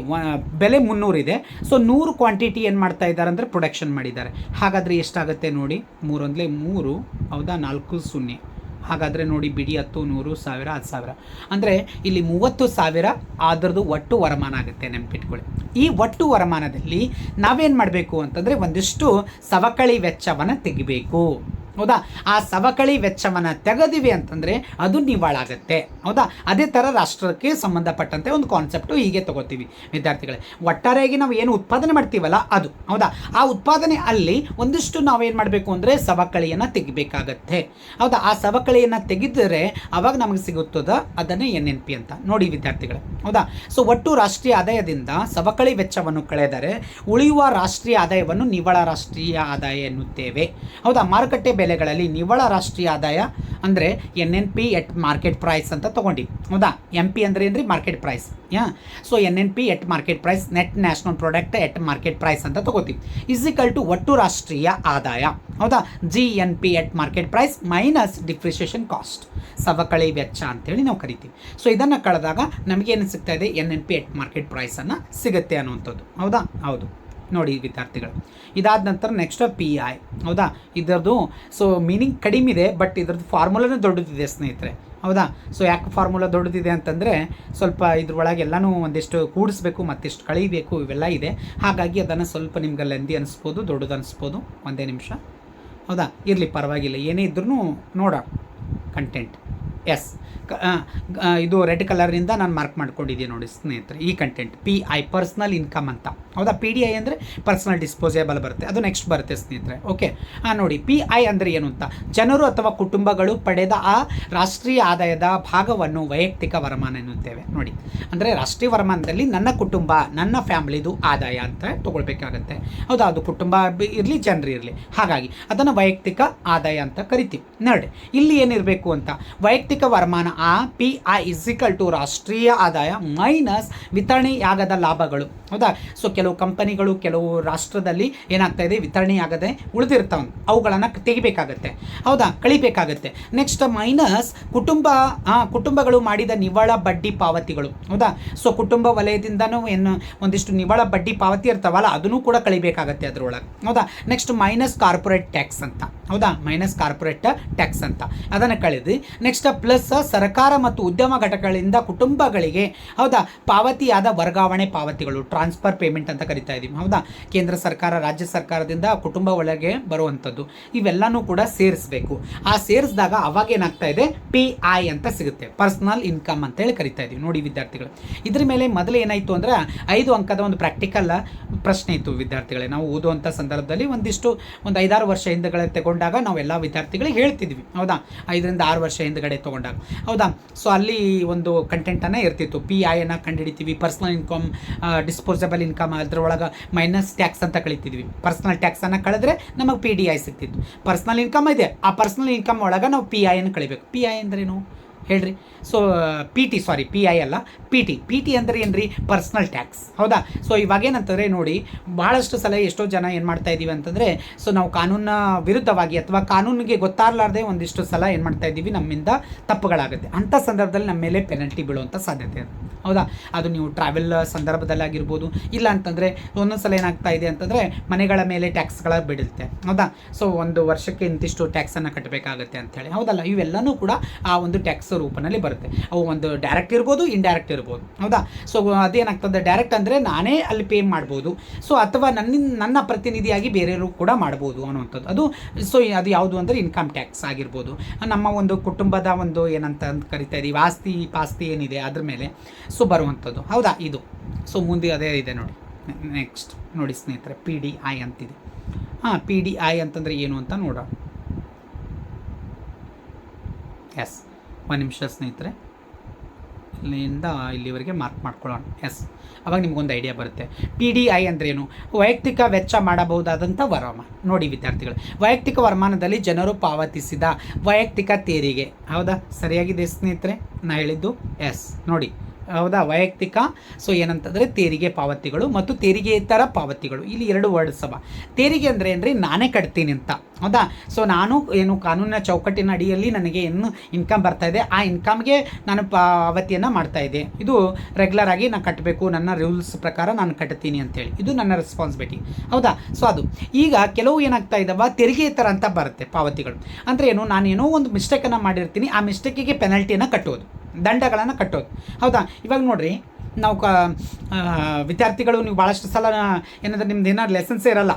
ಬೆಲೆ ಮುನ್ನೂರಿದೆ ಸೊ ನೂರು ಕ್ವಾಂಟಿಟಿ ಏನು ಮಾಡ್ತಾ ಇದ್ದಾರೆ ಅಂದರೆ ಪ್ರೊಡಕ್ಷನ್ ಮಾಡಿದ್ದಾರೆ. ಹಾಗಾದರೆ ಎಷ್ಟಾಗುತ್ತೆ ನೋಡಿ? ಮೂರೊಂದಲೇ ಮೂರು, ಹೌದಾ? ನಾಲ್ಕು ಸೊನ್ನೆ. ಹಾಗಾದರೆ ನೋಡಿ, ಬಿಡಿ ಹತ್ತು, ನೂರು, ಸಾವಿರ, ಹತ್ತು ಸಾವಿರ. ಅಂದರೆ ಇಲ್ಲಿ ಮೂವತ್ತು ಸಾವಿರ ಅದರದ್ದು ಒಟ್ಟು ವರಮಾನ ಆಗುತ್ತೆ ನೆನಪಿಟ್ಕೊಳ್ಳಿ. ಈ ಒಟ್ಟು ವರಮಾನದಲ್ಲಿ ನಾವೇನು ಮಾಡಬೇಕು ಅಂತಂದರೆ ಒಂದಿಷ್ಟು ಸವಕಳಿ ವೆಚ್ಚವನ್ನು ತೆಗಿಬೇಕು. ಹೌದಾ? ಆ ಸವಕಳಿ ವೆಚ್ಚವನ್ನು ತೆಗೆದಿವೆ ಅಂತಂದರೆ ಅದು ನಿವಾಳಾಗುತ್ತೆ ಹೌದಾ? ಅದೇ ಥರ ರಾಷ್ಟ್ರಕ್ಕೆ ಸಂಬಂಧಪಟ್ಟಂತೆ ಒಂದು ಕಾನ್ಸೆಪ್ಟು ಹೀಗೆ ತಗೋತೀವಿ. ವಿದ್ಯಾರ್ಥಿಗಳೇ, ಒಟ್ಟಾರೆಯಾಗಿ ನಾವು ಏನು ಉತ್ಪಾದನೆ ಮಾಡ್ತೀವಲ್ಲ ಅದು, ಹೌದಾ? ಆ ಉತ್ಪಾದನೆ ಅಲ್ಲಿ ಒಂದಿಷ್ಟು ನಾವೇನು ಮಾಡಬೇಕು ಅಂದರೆ ಸವಕಳಿಯನ್ನು ತೆಗಿಬೇಕಾಗತ್ತೆ. ಹೌದಾ? ಆ ಸವಕಳಿಯನ್ನು ತೆಗೆದರೆ ಅವಾಗ ನಮಗೆ ಸಿಗುತ್ತದ ಅದನ್ನೇ ಎನ್ ಎನ್ ಪಿ ಅಂತ. ನೋಡಿ ವಿದ್ಯಾರ್ಥಿಗಳೇ, ಹೌದಾ? ಸೊ ಒಟ್ಟು ರಾಷ್ಟ್ರೀಯ ಆದಾಯದಿಂದ ಸವಕಳಿ ವೆಚ್ಚವನ್ನು ಕಳೆದರೆ ಉಳಿಯುವ ರಾಷ್ಟ್ರೀಯ ಆದಾಯವನ್ನು ನಿವ್ವಳ ರಾಷ್ಟ್ರೀಯ ಆದಾಯ ಎನ್ನುತ್ತೇವೆ. ಹೌದಾ? ಮಾರುಕಟ್ಟೆ ಬೆಲೆಗಳಲ್ಲಿ ನಿವ್ವಳ ರಾಷ್ಟ್ರೀಯ ಆದಾಯ ಅಂದರೆ N N P at market price ಅಂತ ತೊಗೊಂಡಿವಿ ಹೌದಾ? ಎಂ ಪಿ ಅಂದರೆ ರೀ market price. Yeah? So N N P at market price, net national product at market price ಅಂತ ತೊಗೋತೀವಿ. ಇಸಿಕಲ್ ಟು ಒಟ್ಟು ರಾಷ್ಟ್ರೀಯ ಆದಾಯ. ಹೌದಾ? G N P at market price minus depreciation cost. ಸವಕಳಿ ವೆಚ್ಚ ಅಂತೇಳಿ ನಾವು ಕರಿತೀವಿ. ಸೊ ಇದನ್ನು ಕಳೆದಾಗ ನಮಗೇನು ಸಿಗ್ತಾ ಇದೆ? N N P at market ಪ್ರೈಸನ್ನು ಸಿಗುತ್ತೆ ಅನ್ನುವಂಥದ್ದು. ಹೌದಾ? ಹೌದು. ನೋಡಿ ವಿದ್ಯಾರ್ಥಿಗಳು. ಇದಾದ ನಂತರ ನೆಕ್ಸ್ಟ್ ಪಿ ಐ ಹೌದಾ? ಇದರದ್ದು ಸೊ ಮೀನಿಂಗ್ ಕಡಿಮೆ ಇದೆ ಬಟ್ ಇದ್ರದ್ದು ಫಾರ್ಮುಲಾನೇ ದೊಡ್ಡದಿದೆ ಸ್ನೇಹಿತರೆ. ಹೌದಾ? ಸೊ ಯಾಕೆ ಫಾರ್ಮುಲಾ ದೊಡ್ಡದಿದೆ ಅಂತಂದರೆ, ಸ್ವಲ್ಪ ಇದ್ರೊಳಗೆ ಎಲ್ಲನೂ ಒಂದಿಷ್ಟು ಕೂಡಿಸ್ಬೇಕು, ಮತ್ತಿಷ್ಟು ಕಳೀಬೇಕು ಇವೆಲ್ಲ ಇದೆ. ಹಾಗಾಗಿ ಅದನ್ನು ಸ್ವಲ್ಪ ನಿಮ್ಗೆ ಲೆಂದಿ ಅನಿಸ್ಬೋದು, ದೊಡ್ಡದು ಅನಿಸ್ಬೋದು. ಒಂದೇ ನಿಮಿಷ. ಹೌದಾ? ಇರಲಿ ಪರವಾಗಿಲ್ಲ, ಏನೇ ಇದ್ರೂ ನೋಡೋಣ. ಕಂಟೆಂಟ್ ಎಸ್ ಇದು ರೆಡ್ ಕಲರ್ನಿಂದ ನಾನು ಮಾರ್ಕ್ ಮಾಡ್ಕೊಂಡಿದ್ದೀನಿ ನೋಡಿ ಸ್ನೇಹಿತರೆ, ಈ content P I personal income ಅಂತ. ಹೌದಾ? ಪಿ ಡಿ ಐ ಅಂದರೆ ಪರ್ಸ್ನಲ್ ಡಿಸ್ಪೋಸೇಬಲ್ ಬರುತ್ತೆ. ಅದು ನೆಕ್ಸ್ಟ್ ಬರುತ್ತೆ ಸ್ನೇಹಿತರೆ. ಓಕೆ ಹಾಂ ನೋಡಿ ಪಿ ಐ ಅಂದರೆ ಏನು ಅಂತ? ಜನರು ಅಥವಾ ಕುಟುಂಬಗಳು ಪಡೆದ ಆ ರಾಷ್ಟ್ರೀಯ ಆದಾಯದ ಭಾಗವನ್ನು ವೈಯಕ್ತಿಕ ವರಮಾನ ಎನ್ನುತ್ತೇವೆ. ನೋಡಿ, ಅಂದರೆ ರಾಷ್ಟ್ರೀಯ ವರಮಾನದಲ್ಲಿ ನನ್ನ ಕುಟುಂಬ, ನನ್ನ ಫ್ಯಾಮಿಲಿದು ಆದಾಯ ಅಂತ ತೊಗೊಳ್ಬೇಕಾಗತ್ತೆ. ಹೌದಾ? ಅದು ಕುಟುಂಬ ಇರಲಿ, ಜನರು ಇರಲಿ. ಹಾಗಾಗಿ ಅದನ್ನು ವೈಯಕ್ತಿಕ ಆದಾಯ ಅಂತ ಕರಿತೀವಿ. ನೋಡಿ ಇಲ್ಲಿ ಏನಿರಬೇಕು ಅಂತ? ವೈಯಕ್ತಿಕ ವರಮಾನ, ಆ ಪಿ ಐ ಇಸಿಕಲ್ ಟು ರಾಷ್ಟ್ರೀಯ ಆದಾಯ ಮೈನಸ್ ವಿತರಣೆಯಾಗದ ಲಾಭಗಳು. ಹೌದಾ? ಸೊ ಕೆಲವು ಕಂಪನಿಗಳು ಕೆಲವು ರಾಷ್ಟ್ರದಲ್ಲಿ ಏನಾಗ್ತಾ ಇದೆ? ವಿತರಣೆಯಾಗದೆ ಉಳಿದಿರ್ತಾವೆ. ಅವುಗಳನ್ನು ತೆಗಿಬೇಕಾಗತ್ತೆ. ಹೌದಾ? ಕಳಿಬೇಕಾಗತ್ತೆ. ನೆಕ್ಸ್ಟ್ ಮೈನಸ್ ಕುಟುಂಬ ಕುಟುಂಬಗಳು ಮಾಡಿದ ನಿವ್ವಳ ಬಡ್ಡಿ ಪಾವತಿಗಳು. ಹೌದಾ? ಸೊ ಕುಟುಂಬ ವಲಯದಿಂದನೂ ಏನು, ಒಂದಿಷ್ಟು ನಿವ್ವಳ ಬಡ್ಡಿ ಪಾವತಿ ಇರ್ತಾವಲ್ಲ, ಅದನ್ನು ಕೂಡ ಕಳಿಬೇಕಾಗತ್ತೆ ಅದರೊಳಗೆ. ಹೌದಾ? ನೆಕ್ಸ್ಟ್ ಮೈನಸ್ ಕಾರ್ಪೊರೇಟ್ ಟ್ಯಾಕ್ಸ್ ಅಂತ. ಹೌದಾ? ಮೈನಸ್ ಕಾರ್ಪೊರೇಟ್ ಟ್ಯಾಕ್ಸ್ ಅಂತ. ಅದನ್ನು ಕಳೆದು ನೆಕ್ಸ್ಟ್ ಪ್ಲಸ್ ಸರ್ಕಾರ ಮತ್ತು ಉದ್ಯಮ ಘಟಕಗಳಿಂದ ಕುಟುಂಬಗಳಿಗೆ, ಹೌದಾ? ಪಾವತಿಯಾದ ವರ್ಗಾವಣೆ ಪಾವತಿಗಳು ಟ್ರಾನ್ಸ್ಫರ್ ಪೇಮೆಂಟ್ ಅಂತ ಕರಿತಾ ಇದ್ದೀವಿ ಹೌದಾ? ಕೇಂದ್ರ ಸರ್ಕಾರ, ರಾಜ್ಯ ಸರ್ಕಾರದಿಂದ ಕುಟುಂಬ ಒಳಗೆ ಬರುವಂಥದ್ದು. ಇವೆಲ್ಲನೂ ಕೂಡ ಸೇರಿಸಬೇಕು. ಆ ಸೇರಿಸಿದಾಗ ಅವಾಗ ಏನಾಗ್ತಾ ಇದೆ? ಪಿ ಐ ಅಂತ ಸಿಗುತ್ತೆ. ಪರ್ಸನಲ್ ಇನ್ಕಮ್ ಅಂತೇಳಿ ಕರಿತಾ ಇದ್ದೀವಿ ನೋಡಿ ವಿದ್ಯಾರ್ಥಿಗಳು. ಇದ್ರ ಮೇಲೆ ಮೊದಲು ಏನಾಯಿತು ಅಂದ್ರೆ ಐದು ಅಂಕದ ಒಂದು ಪ್ರಾಕ್ಟಿಕಲ್ ಪ್ರಶ್ನೆ ಇತ್ತು ವಿದ್ಯಾರ್ಥಿಗಳೇ. ನಾವು ಓದುವಂಥ ಸಂದರ್ಭದಲ್ಲಿ ಒಂದಿಷ್ಟು, ಒಂದು ಐದಾರು ವರ್ಷ ಹಿಂದೆಗಳ ತಗೊಂಡು ತೊಗೊಂಡಾಗ ನಾವು ಎಲ್ಲ ವಿದ್ಯಾರ್ಥಿಗಳಿಗೆ ಹೇಳ್ತಿದ್ವಿ. ಹೌದಾ? ಐದರಿಂದ ಆರು ವರ್ಷ ಹಿಂದ್ಗಡೆ ತೊಗೊಂಡಾಗ. ಹೌದಾ? ಸೊ ಅಲ್ಲಿ ಒಂದು ಕಂಟೆಂಟನ್ನು ಇರ್ತಿತ್ತು. ಪಿ ಐನ ಕಂಡುಹಿಡಿತೀವಿ. ಪರ್ಸ್ನಲ್ ಇನ್ಕಮ್ ಡಿಸ್ಪೋಸಬಲ್ ಇನ್ಕಮ್ ಅದರೊಳಗೆ ಮೈನಸ್ ಟ್ಯಾಕ್ಸ್ ಅಂತ ಕಳೀತಿದ್ವಿ. ಪರ್ಸ್ನಲ್ ಟ್ಯಾಕ್ಸನ್ನು ಕಳೆದ್ರೆ ನಮಗೆ ಪಿ ಡಿ ಐ ಸಿಗ್ತಿತ್ತು. ಪರ್ಸ್ನಲ್ ಇನ್ಕಮ್ ಇದೆ. ಆ ಪರ್ಸ್ನಲ್ ಇನ್ಕಮ್ ಒಳಗೆ ನಾವು ಪಿ ಅನ್ನು ಕಳಿಬೇಕು. ಪಿ ಐ ಅಂದ್ರೇನು? ಹೇಳ್ರಿ. So P T sorry P I ಅಲ್ಲ. ಪಿ ಟಿ ಪಿ ಟಿ ಅಂದರೆ ಏನು ರೀ ಪರ್ಸ್ನಲ್ ಟ್ಯಾಕ್ಸ್ ಹೌದಾ? ಸೊ ಇವಾಗ ಏನಂತಂದರೆ ನೋಡಿ ಭಾಳಷ್ಟು ಸಲ ಎಷ್ಟೋ ಜನ ಏನು ಮಾಡ್ತಾ ಇದ್ದೀವಿ ಅಂತಂದರೆ ಸೊ ನಾವು ಕಾನೂನಿನ ವಿರುದ್ಧವಾಗಿ ಅಥವಾ ಕಾನೂನಿಗೆ ಗೊತ್ತಾಗಲಾರ್ದೆ ಒಂದಿಷ್ಟು ಸಲ ಏನು ಮಾಡ್ತಾ ಇದ್ದೀವಿ ನಮ್ಮಿಂದ ತಪ್ಪುಗಳಾಗುತ್ತೆ. ಅಂಥ ಸಂದರ್ಭದಲ್ಲಿ ನಮ್ಮ ಮೇಲೆ ಪೆನಲ್ಟಿ ಬೀಳುವಂಥ ಸಾಧ್ಯತೆ ಇದೆ ಹೌದಾ? ಅದು ನೀವು ಟ್ರಾವೆಲ್ ಸಂದರ್ಭದಲ್ಲಿ ಆಗಿರ್ಬೋದು, ಇಲ್ಲ ಅಂತಂದರೆ ಒಂದೊಂದು ಸಲ ಏನಾಗ್ತಾ ಇದೆ ಅಂತಂದರೆ ಮನೆಗಳ ಮೇಲೆ ಟ್ಯಾಕ್ಸ್ಗಳ ಬಿಡುತ್ತೆ ಹೌದಾ? ಸೊ ಒಂದು ವರ್ಷಕ್ಕೆ ಇಂತಿಷ್ಟು ಟ್ಯಾಕ್ಸನ್ನು ಕಟ್ಟಬೇಕಾಗುತ್ತೆ ಅಂಥೇಳಿ ಹೌದಲ್ಲ? ಇವೆಲ್ಲನೂ ಕೂಡ ಆ ಒಂದು ಟ್ಯಾಕ್ಸ್ ರೂಪದಲ್ಲಿ ಬರುತ್ತೆ. ಅವು ಒಂದು ಡೈರೆಕ್ಟ್ ಇರ್ಬೋದು ಇಂಡೈರೆಕ್ಟ್ ಇರ್ಬೋದು. ಹೌದಾ? ಸೊ ಅದೇನಾಗ್ತದೆ? ಡೈರೆಕ್ಟ್ ಅಂದರೆ ನಾನೇ ಅಲ್ಲಿ ಪೇ ಮಾಡ್ಬೋದು. ಸೊ ಅಥವಾ ನನ್ನ ನನ್ನ ಪ್ರತಿನಿಧಿಯಾಗಿ ಬೇರೆಯವರು ಕೂಡ ಮಾಡ್ಬೋದು ಅನ್ನುವಂಥದ್ದು. ಅದು ಸೊ ಅದು ಯಾವುದು ಅಂದರೆ ಇನ್ಕಮ್ ಟ್ಯಾಕ್ಸ್ ಆಗಿರ್ಬೋದು. ನಮ್ಮ ಒಂದು ಕುಟುಂಬದ ಒಂದು ಏನಂತ ಕರಿತಾ ಇದ್ದೀವಿ ಆಸ್ತಿ, ಪಾಸ್ತಿ ಏನಿದೆ ಅದ್ರ ಮೇಲೆ ಸೊ ಬರುವಂಥದ್ದು. ಹೌದಾ? ಇದು. ಸೊ ಮುಂದೆ ಅದೇ ಇದೆ ನೋಡಿ. ನೆಕ್ಸ್ಟ್ ನೋಡಿ ಸ್ನೇಹಿತರೆ ಪಿ ಡಿ ಐ ಅಂತಿದೆ. ಹಾಂ ಪಿ ಡಿ ಐ ಅಂತಂದರೆ ಏನು ಅಂತ ನೋಡೋಣ. ಎಸ್ ಒಂದು ನಿಮಿಷ ಸ್ನೇಹಿತರೆ, ಇಲ್ಲಿಂದ ಇಲ್ಲಿವರೆಗೆ ಮಾರ್ಕ್ ಮಾಡ್ಕೊಳ್ಳೋಣ. ಎಸ್ ಅವಾಗ ನಿಮಗೊಂದು ಐಡಿಯಾ ಬರುತ್ತೆ. ಪಿ ಡಿ ಐ ಅಂದ್ರೇನು? ವೈಯಕ್ತಿಕ ವೆಚ್ಚ ಮಾಡಬಹುದಾದಂಥ ವರಮ ನೋಡಿ ವಿದ್ಯಾರ್ಥಿಗಳು, ವೈಯಕ್ತಿಕ ವರಮಾನದಲ್ಲಿ ಜನರು ಪಾವತಿಸಿದ ವೈಯಕ್ತಿಕ ತೆರಿಗೆ. ಹೌದಾ? ಸರಿಯಾಗಿದೆ ಸ್ನೇಹಿತರೆ? ನಾ ಹೇಳಿದ್ದು ಎಸ್ ನೋಡಿ ಹೌದಾ? ವೈಯಕ್ತಿಕ. ಸೊ ಏನಂತಂದರೆ ತೆರಿಗೆ ಪಾವತಿಗಳು ಮತ್ತು ತೆರಿಗೆಯೇತರ ಪಾವತಿಗಳು. ಇಲ್ಲಿ ಎರಡು ವರ್ಡ್ ಸಭ ತೆರಿಗೆ ಅಂದರೆ ಏನ್ರಿ? ನಾನೇ ಕಟ್ತೀನಿ ಅಂತ. ಹೌದಾ? ಸೊ ನಾನು ಏನು ಕಾನೂನಿನ ಚೌಕಟ್ಟಿನ ಅಡಿಯಲ್ಲಿ ನನಗೆ ಏನು ಇನ್ಕಮ್ ಬರ್ತಾ ಇದೆ, ಆ ಇನ್ಕಮ್ಗೆ ನಾನು ಪಾವತಿಯನ್ನು ಮಾಡ್ತಾ ಇದ್ದೆ. ಇದು ರೆಗ್ಯುಲರ್ ಆಗಿ ನಾನು ಕಟ್ಟಬೇಕು ನನ್ನ ರೂಲ್ಸ್ ಪ್ರಕಾರ ನಾನು ಕಟ್ತೀನಿ ಅಂತೇಳಿ. ಇದು ನನ್ನ ರೆಸ್ಪಾನ್ಸಿಬಿಲಿಟಿ ಹೌದಾ? ಸೊ ಅದು. ಈಗ ಕೆಲವು ಏನಾಗ್ತಾ ಇದ್ದಾವ ತೆರಿಗೆಯೇತರ ಅಂತ ಬರುತ್ತೆ ಪಾವತಿಗಳು. ಅಂದರೆ ಏನು? ನಾನು ಏನೋ ಒಂದು ಮಿಸ್ಟೇಕನ್ನು ಮಾಡಿರ್ತೀನಿ, ಆ ಮಿಸ್ಟೇಕಿಗೆ ಪೆನಲ್ಟಿಯನ್ನು ಕಟ್ಟೋದು, ದಂಡಗಳನ್ನು ಕಟ್ಟೋದು. ಹೌದಾ? ಇವಾಗ ನೋಡಿರಿ ನಾವು ಕ ವಿದ್ಯಾರ್ಥಿಗಳು ನೀವು ಭಾಳಷ್ಟು ಸಲ ಏನಂದ್ರೆ ನಿಮ್ದು ಏನಾದ್ರು ಲೆಸನ್ಸೇ ಇರಲ್ಲ.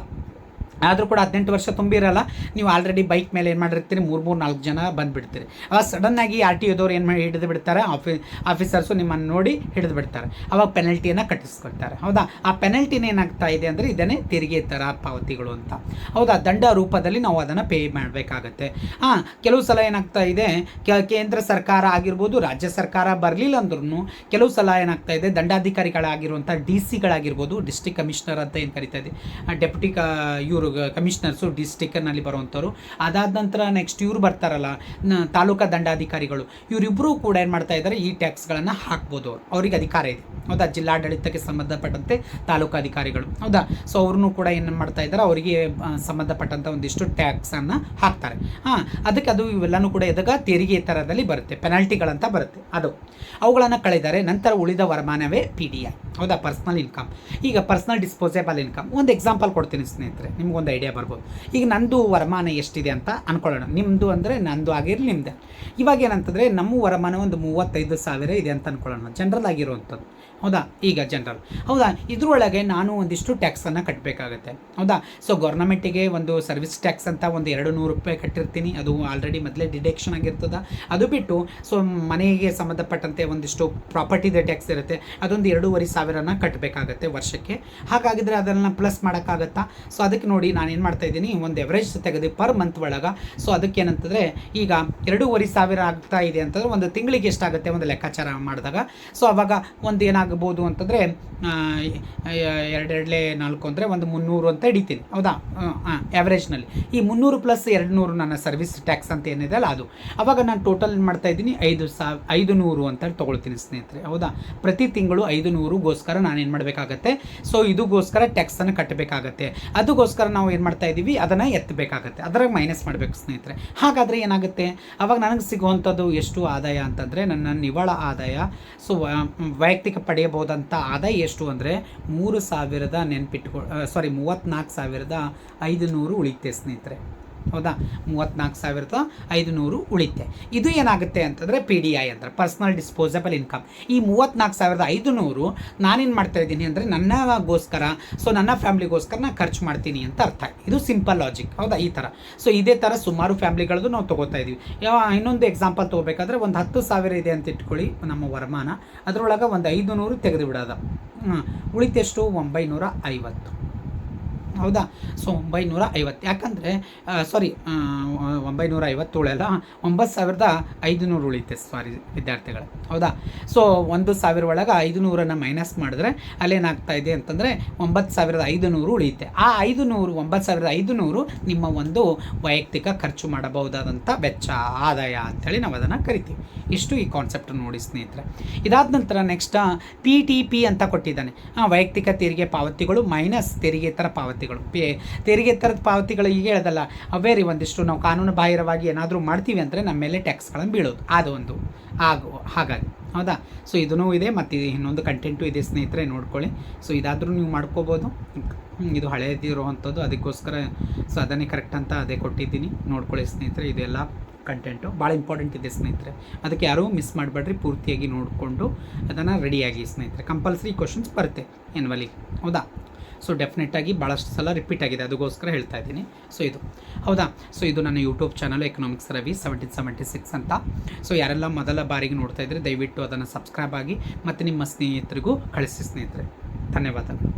ಆದರೂ ಕೂಡ ಹದಿನೆಂಟು ವರ್ಷ ತುಂಬಿರಲ್ಲ, ನೀವು ಆಲ್ರೆಡಿ ಬೈಕ್ ಮೇಲೆ ಏನು ಮಾಡಿರ್ತೀರಿ? ಮೂರು ಮೂರು, ನಾಲ್ಕು ಜನ ಬಂದುಬಿಡ್ತೀರಿ. ಅವಾಗ ಸಡನ್ನಾಗಿ ಆರ್ ಟಿ ಒದವ್ರು ಏನು ಮಾಡಿ ಹಿಡಿದು ಬಿಡ್ತಾರೆ? ಆಫೀ ಆಫೀಸರ್ಸು ನಿಮ್ಮನ್ನು ನೋಡಿ ಹಿಡಿದು ಬಿಡ್ತಾರೆ. ಅವಾಗ ಪೆನಲ್ಟಿಯನ್ನು ಕಟ್ಟಿಸ್ಕೊಳ್ತಾರೆ ಹೌದಾ? ಆ ಪೆನಲ್ಟಿನ ಏನಾಗ್ತಾ ಇದೆ ಅಂದರೆ ಇದನ್ನೇ ತೆರಿಗೆ ಥರ ಪಾವತಿಗಳು ಅಂತ. ಹೌದಾ? ದಂಡ ರೂಪದಲ್ಲಿ ನಾವು ಅದನ್ನು ಪೇ ಮಾಡಬೇಕಾಗತ್ತೆ. ಹಾಂ ಕೆಲವು ಸಲ ಏನಾಗ್ತಾ ಇದೆ ಕೇಂದ್ರ ಸರ್ಕಾರ ಆಗಿರ್ಬೋದು, ರಾಜ್ಯ ಸರ್ಕಾರ ಬರಲಿಲ್ಲ ಅಂದ್ರೂ ಕೆಲವು ಸಲ ಏನಾಗ್ತಾ ಇದೆ ದಂಡಾಧಿಕಾರಿಗಳಾಗಿರುವಂಥ ಡಿ ಸಿಗಳಾಗಿರ್ಬೋದು ಡಿಸ್ಟಿಕ್ ಕಮಿಷನರ್ ಅಂತ ಏನು ಕರಿತಾ ಇದೆ ಡೆಪ್ಯೂಟಿ ಇವರು ಕಮಿಷನರ್ಸು ಡಿಸ್ಟಿಕ್ನಲ್ಲಿ ಬರುವಂಥವ್ರು. ಅದಾದ ನಂತರ ನೆಕ್ಸ್ಟ್ ಇವರು ಬರ್ತಾರಲ್ಲ ತಾಲೂಕಾ ದಂಡಾಧಿಕಾರಿಗಳು. ಇವರಿಬ್ಬರೂ ಕೂಡ ಏನು ಮಾಡ್ತಾ ಇದ್ದಾರೆ ಈ ಟ್ಯಾಕ್ಸ್ಗಳನ್ನು ಹಾಕ್ಬೋದು. ಅವ್ರು ಅವ್ರಿಗೆ ಅಧಿಕಾರ ಇದೆ. ಹೌದಾ? ಜಿಲ್ಲಾಡಳಿತಕ್ಕೆ ಸಂಬಂಧಪಟ್ಟಂತೆ ತಾಲೂಕು ಅಧಿಕಾರಿಗಳು. ಹೌದಾ? ಸೊ ಅವ್ರನ್ನೂ ಕೂಡ ಏನು ಮಾಡ್ತಾ ಇದ್ದಾರೆ ಅವರಿಗೆ ಸಂಬಂಧಪಟ್ಟಂಥ ಒಂದಿಷ್ಟು ಟ್ಯಾಕ್ಸನ್ನು ಹಾಕ್ತಾರೆ. ಹಾಂ, ಅದಕ್ಕೆ ಅದು ಇವೆಲ್ಲನೂ ಕೂಡ ಎದಾಗ ತೆರಿಗೆ ಥರದಲ್ಲಿ ಬರುತ್ತೆ. ಪೆನಾಲ್ಟಿಗಳಂತ ಬರುತ್ತೆ. ಅದು. ಅವುಗಳನ್ನು ಕಳೆದರೆ ನಂತರ ಉಳಿದ ವರಮಾನವೇ ಪಿ ಡಿ ಐ ಹೌದಾ? ಪರ್ಸ್ನಲ್ ಇನ್ಕಮ್ ಈಗ ಪರ್ಸ್ನಲ್ ಡಿಸ್ಪೋಸೇಬಲ್ ಇನ್ಕಮ್ ಒಂದು ಎಕ್ಸಾಂಪಲ್ ಕೊಡ್ತೀನಿ ಸ್ನೇಹಿತರೆ, ನಿಮ್ಗೊಂದು ಐಡಿಯಾ ಬರ್ಬೋದು. ಈಗ ನಂದು ವರಮಾನ ಎಷ್ಟಿದೆ ಅಂತ ಅಂದ್ಕೊಳ್ಳೋಣ ನಿಮ್ಮದು ಅಂದರೆ ನಂದು ಆಗಿರಲಿ ನಿಮ್ಮದೇ ಇವಾಗ ಏನಂತಂದರೆ, ನಮ್ಮ ವರಮಾನ ಒಂದು ಮೂವತ್ತೈದು ಸಾವಿರ ಇದೆ ಅಂತ ಅನ್ಕೊಳ್ಳೋಣ. ಜನರಲ್ ಆಗಿರುವಂಥದ್ದು. ಹೌದಾ? ಈಗ ಜನರಲ್ ಹೌದಾ? ಇದ್ರೊಳಗೆ ನಾನು ಒಂದಿಷ್ಟು ಟ್ಯಾಕ್ಸನ್ನು ಕಟ್ಟಬೇಕಾಗತ್ತೆ ಹೌದಾ? ಸೊ ಗೌರ್ನಮೆಂಟಿಗೆ ಒಂದು ಸರ್ವಿಸ್ ಟ್ಯಾಕ್ಸ್ ಅಂತ ಒಂದು ಎರಡು ನೂರು ರೂಪಾಯಿ ಕಟ್ಟಿರ್ತೀನಿ. ಅದು ಆಲ್ರೆಡಿ ಮೊದಲೇ ಡಿಡಕ್ಷನ್ ಆಗಿರ್ತದ. ಅದು ಬಿಟ್ಟು ಸೊ ಮನೆಗೆ ಸಂಬಂಧಪಟ್ಟಂತೆ ಒಂದಿಷ್ಟು ಪ್ರಾಪರ್ಟಿದ ಟ್ಯಾಕ್ಸ್ ಇರುತ್ತೆ. ಅದೊಂದು ಎರಡೂವರೆ ಸಾವಿರನ ಕಟ್ಟಬೇಕಾಗತ್ತೆ ವರ್ಷಕ್ಕೆ. ಹಾಗಾಗಿದ್ರೆ ಅದನ್ನು ಪ್ಲಸ್ ಮಾಡೋಕ್ಕಾಗತ್ತಾ? ಸೊ ಅದಕ್ಕೆ ನೋಡಿ ನಾನು ಏನು ಮಾಡ್ತಾ ಇದ್ದೀನಿ. ಒಂದು ಎವರೇಜ್ ತೆಗೆದು ಪರ್ ಮಂತ್ ಒಳಗೆ. ಸೊ ಅದಕ್ಕೆ ಏನಂತಂದರೆ, ಈಗ ಎರಡೂವರೆ ಸಾವಿರ ಆಗ್ತಾ ಇದೆ ಅಂತಂದ್ರೆ ಒಂದು ತಿಂಗಳಿಗೆ ಎಷ್ಟಾಗುತ್ತೆ? ಒಂದು ಲೆಕ್ಕಾಚಾರ ಮಾಡಿದಾಗ. ಸೊ ಅವಾಗ ಒಂದು ಏನಾಗಬಹುದು ಅಂತಂದರೆ ಎರಡೆರಡಲೇ ನಾಲ್ಕು ಅಂದರೆ ಒಂದು ಮುನ್ನೂರು ಅಂತ ಹಿಡಿತೀನಿ. ಹೌದಾ? ಆ್ಯಾವ್ರೇಜ್ನಲ್ಲಿ ಈ ಮುನ್ನೂರು ಪ್ಲಸ್ ಎರಡು ನೂರು ನನ್ನ ಸರ್ವಿಸ್ ಟ್ಯಾಕ್ಸ್ ಅಂತ ಏನಿದೆ ಅಲ್ಲ ಅದು. ಅವಾಗ ನಾನು ಟೋಟಲ್ ಮಾಡ್ತಾ ಇದ್ದೀನಿ? ಐದು ಸಾವ್, ಐದು ನೂರು ಅಂತ ತೊಗೊಳ್ತೀನಿ ಸ್ನೇಹಿತರೆ. ಹೌದಾ? ಪ್ರತಿ ತಿಂಗಳು ಐದು ನೂರುಗೋಸ್ಕರ ನಾನು ಏನು ಮಾಡಬೇಕಾಗತ್ತೆ? ಸೊ ಇದಕ್ಕೋಸ್ಕರ ಟ್ಯಾಕ್ಸನ್ನು ಕಟ್ಟಬೇಕಾಗತ್ತೆ. ಅದಕ್ಕೋಸ್ಕರ ನಾವು ಏನು ಮಾಡ್ತಾ ಇದ್ದೀವಿ? ಅದನ್ನು ಎತ್ತಬೇಕಾಗತ್ತೆ. ಅದರಾಗ ಮೈನಸ್ ಮಾಡಬೇಕು ಸ್ನೇಹಿತರೆ. ಹಾಗಾದರೆ ಏನಾಗುತ್ತೆ? ಅವಾಗ ನನಗೆ ಸಿಗುವಂಥದ್ದು ಎಷ್ಟು ಆದಾಯ ಅಂತಂದರೆ ನನ್ನ ನಿವ್ವಳ ಆದಾಯ. ಸೊ ವೈಯಕ್ತಿಕ ಪಡೆಯಬಹುದಂಥ ಆದಾಯ ಎಷ್ಟು ಅಂದರೆ ಮೂರು ಸಾವಿರದ ನೆನ್ಪಿಟ್ಕೊ ಸಾರಿ ಮೂವತ್ತ್ನಾಲ್ಕು ಸಾವಿರದ ಐದು ನೂರು ಉಳಿತೆ ಸ್ನೇಹಿತರೆ. ಹೌದಾ? ಮೂವತ್ತ್ನಾಲ್ಕು ಸಾವಿರದ ಐದುನೂರು ಉಳಿತೆ. ಇದು ಏನಾಗುತ್ತೆ ಅಂತಂದರೆ ಪಿ ಡಿ ಐ ಅಂದರೆ ಪರ್ಸ್ನಲ್ ಡಿಸ್ಪೋಸಬಲ್ ಇನ್ಕಮ್ ಈ ಮೂವತ್ತ್ನಾಲ್ಕು ಸಾವಿರದ ಐದುನೂರು ನಾನೇನು ಮಾಡ್ತಾ ಇದ್ದೀನಿ ಅಂದರೆ ನನ್ನಗೋಸ್ಕರ ಸೊ ನನ್ನ ಫ್ಯಾಮ್ಲಿಗೋಸ್ಕರ ನಾನು ಖರ್ಚು ಮಾಡ್ತೀನಿ ಅಂತ ಅರ್ಥ. ಇದು ಸಿಂಪಲ್ ಲಾಜಿಕ್ ಹೌದಾ? ಈ ಥರ ಸೊ ಇದೇ ಥರ ಸುಮಾರು ಫ್ಯಾಮ್ಲಿಗಳದ್ದು ನಾವು ತೊಗೋತಾ ಇದ್ದೀವಿ ಇನ್ನೊಂದು ಎಕ್ಸಾಂಪಲ್ ತೊಗೋಬೇಕಾದ್ರೆ ಒಂದು ಹತ್ತು ಸಾವಿರ ಇದೆ ಅಂತ ಇಟ್ಕೊಳ್ಳಿ, ನಮ್ಮ ವರಮಾನ. ಅದರೊಳಗೆ ಒಂದು ಐದು ನೂರು ತೆಗೆದು ಉಳಿತೆಷ್ಟು? ಒಂಬೈನೂರ ಐವತ್ತು. ಹೌದಾ? ಸೊ ಒಂಬೈನೂರ ಐವತ್ತು ಯಾಕಂದರೆ ಸಾರಿ ಒಂಬೈನೂರ ಐವತ್ತೇಳಲ್ಲ ಒಂಬತ್ತು ಸಾವಿರದ ಐದುನೂರು ಉಳಿತೆ ಸಾರಿ ವಿದ್ಯಾರ್ಥಿಗಳು. ಹೌದಾ? ಸೊ, ಒಂದು ಸಾವಿರ ಒಳಗೆ ಐದು ನೂರನ್ನು ಮೈನಸ್ ಮಾಡಿದ್ರೆ ಅಲ್ಲೇನಾಗ್ತಾ ಇದೆ ಅಂತಂದರೆ ಒಂಬತ್ತು ಸಾವಿರದ ಐದು ನೂರು ಉಳಿಯುತ್ತೆ. ಆ ಐದು ನೂರು ಒಂಬತ್ತು ಸಾವಿರದ ಐದು ನೂರು ನಿಮ್ಮ ಒಂದು ವೈಯಕ್ತಿಕ ಖರ್ಚು ಮಾಡಬಹುದಾದಂಥ ವೆಚ್ಚ, ಆದಾಯ ಅಂಥೇಳಿ ನಾವು ಅದನ್ನು ಕರಿತೀವಿ. ಇಷ್ಟು ಈ ಕಾನ್ಸೆಪ್ಟ್ ನೋಡಿ ಸ್ನೇಹಿತರೆ. ಇದಾದ ನಂತರ ನೆಕ್ಸ್ಟ್ ಪಿ ಟಿ ಪಿ ಅಂತ ಕೊಟ್ಟಿದ್ದಾನೆ. ವೈಯಕ್ತಿಕ ತೆರಿಗೆ ಪಾವತಿಗಳು ಮೈನಸ್ ತೆರಿಗೆತರ ಪಾವತಿಗಳು. ಪೇ ತೆರಿಗೆತರದ ಪಾವತಿಗಳು ಈಗ ಹೇಳ್ದಲ್ಲ, ಅವೇ ರೀ ಒಂದಿಷ್ಟು ನಾವು ಕಾನೂನು ಬಾಹಿರವಾಗಿ ಏನಾದರೂ ಮಾಡ್ತೀವಿ ಅಂದರೆ ನಮ್ಮ ಮೇಲೆ ಟ್ಯಾಕ್ಸ್ಗಳನ್ನು ಬೀಳೋದು. ಅದು ಒಂದು. ಆಗು ಹಾಗಾಗಿ ಹೌದಾ? ಸೊ ಇದೂ ಇದೆ ಮತ್ತು ಇನ್ನೊಂದು ಕಂಟೆಂಟು ಇದೆ ಸ್ನೇಹಿತರೆ, ನೋಡ್ಕೊಳ್ಳಿ. ಸೊ ಇದಾದರೂ ನೀವು ಮಾಡ್ಕೋಬೋದು. ಇದು ಹಳೇದಿರುವಂಥದ್ದು. ಅದಕ್ಕೋಸ್ಕರ ಸೊ, ಅದನ್ನೇ ಕರೆಕ್ಟ್ ಅಂತ ಅದೇ ಕೊಟ್ಟಿದ್ದೀನಿ. ನೋಡ್ಕೊಳ್ಳಿ ಸ್ನೇಹಿತರೆ, ಇದೆಲ್ಲ ಕಂಟೆಂಟು ಭಾಳ ಇಂಪಾರ್ಟೆಂಟ್ ಇದೆ ಸ್ನೇಹಿತರೆ. ಅದಕ್ಕೆ ಯಾರೂ ಮಿಸ್ ಮಾಡಬೇಡ್ರಿ, ಪೂರ್ತಿಯಾಗಿ ನೋಡಿಕೊಂಡು ಅದನ್ನು ರೆಡಿಯಾಗಿ ಸ್ನೇಹಿತರೆ. ಕಂಪಲ್ಸರಿ ಕ್ವಶನ್ಸ್ ಬರುತ್ತೆ ಎನ್ವಲಿ ಹೌದಾ? ಸೊ ಡೆಫಿನೆಟಾಗಿ ಭಾಳಷ್ಟು ಸಲ ರಿಪೀಟ್ ಆಗಿದೆ. ಅದಕ್ಕೋಸ್ಕರ ಹೇಳ್ತಾ ಇದ್ದೀನಿ. ಸೊ ಇದು. ಹೌದಾ? ಸೊ ಇದು ನನ್ನ YouTube channel economics Ravi seventeen seventy six ಅಂತ. ಸೊ ಯಾರೆಲ್ಲ ಮೊದಲ ಬಾರಿಗೆ ನೋಡ್ತಾ ಇದ್ರೆ ದಯವಿಟ್ಟು ಅದನ್ನು ಸಬ್ಸ್ಕ್ರೈಬ್ ಆಗಿ ಮತ್ತು ನಿಮ್ಮ ಸ್ನೇಹಿತರಿಗೂ ಕಳಿಸಿ ಸ್ನೇಹಿತರೆ. ಧನ್ಯವಾದಗಳು.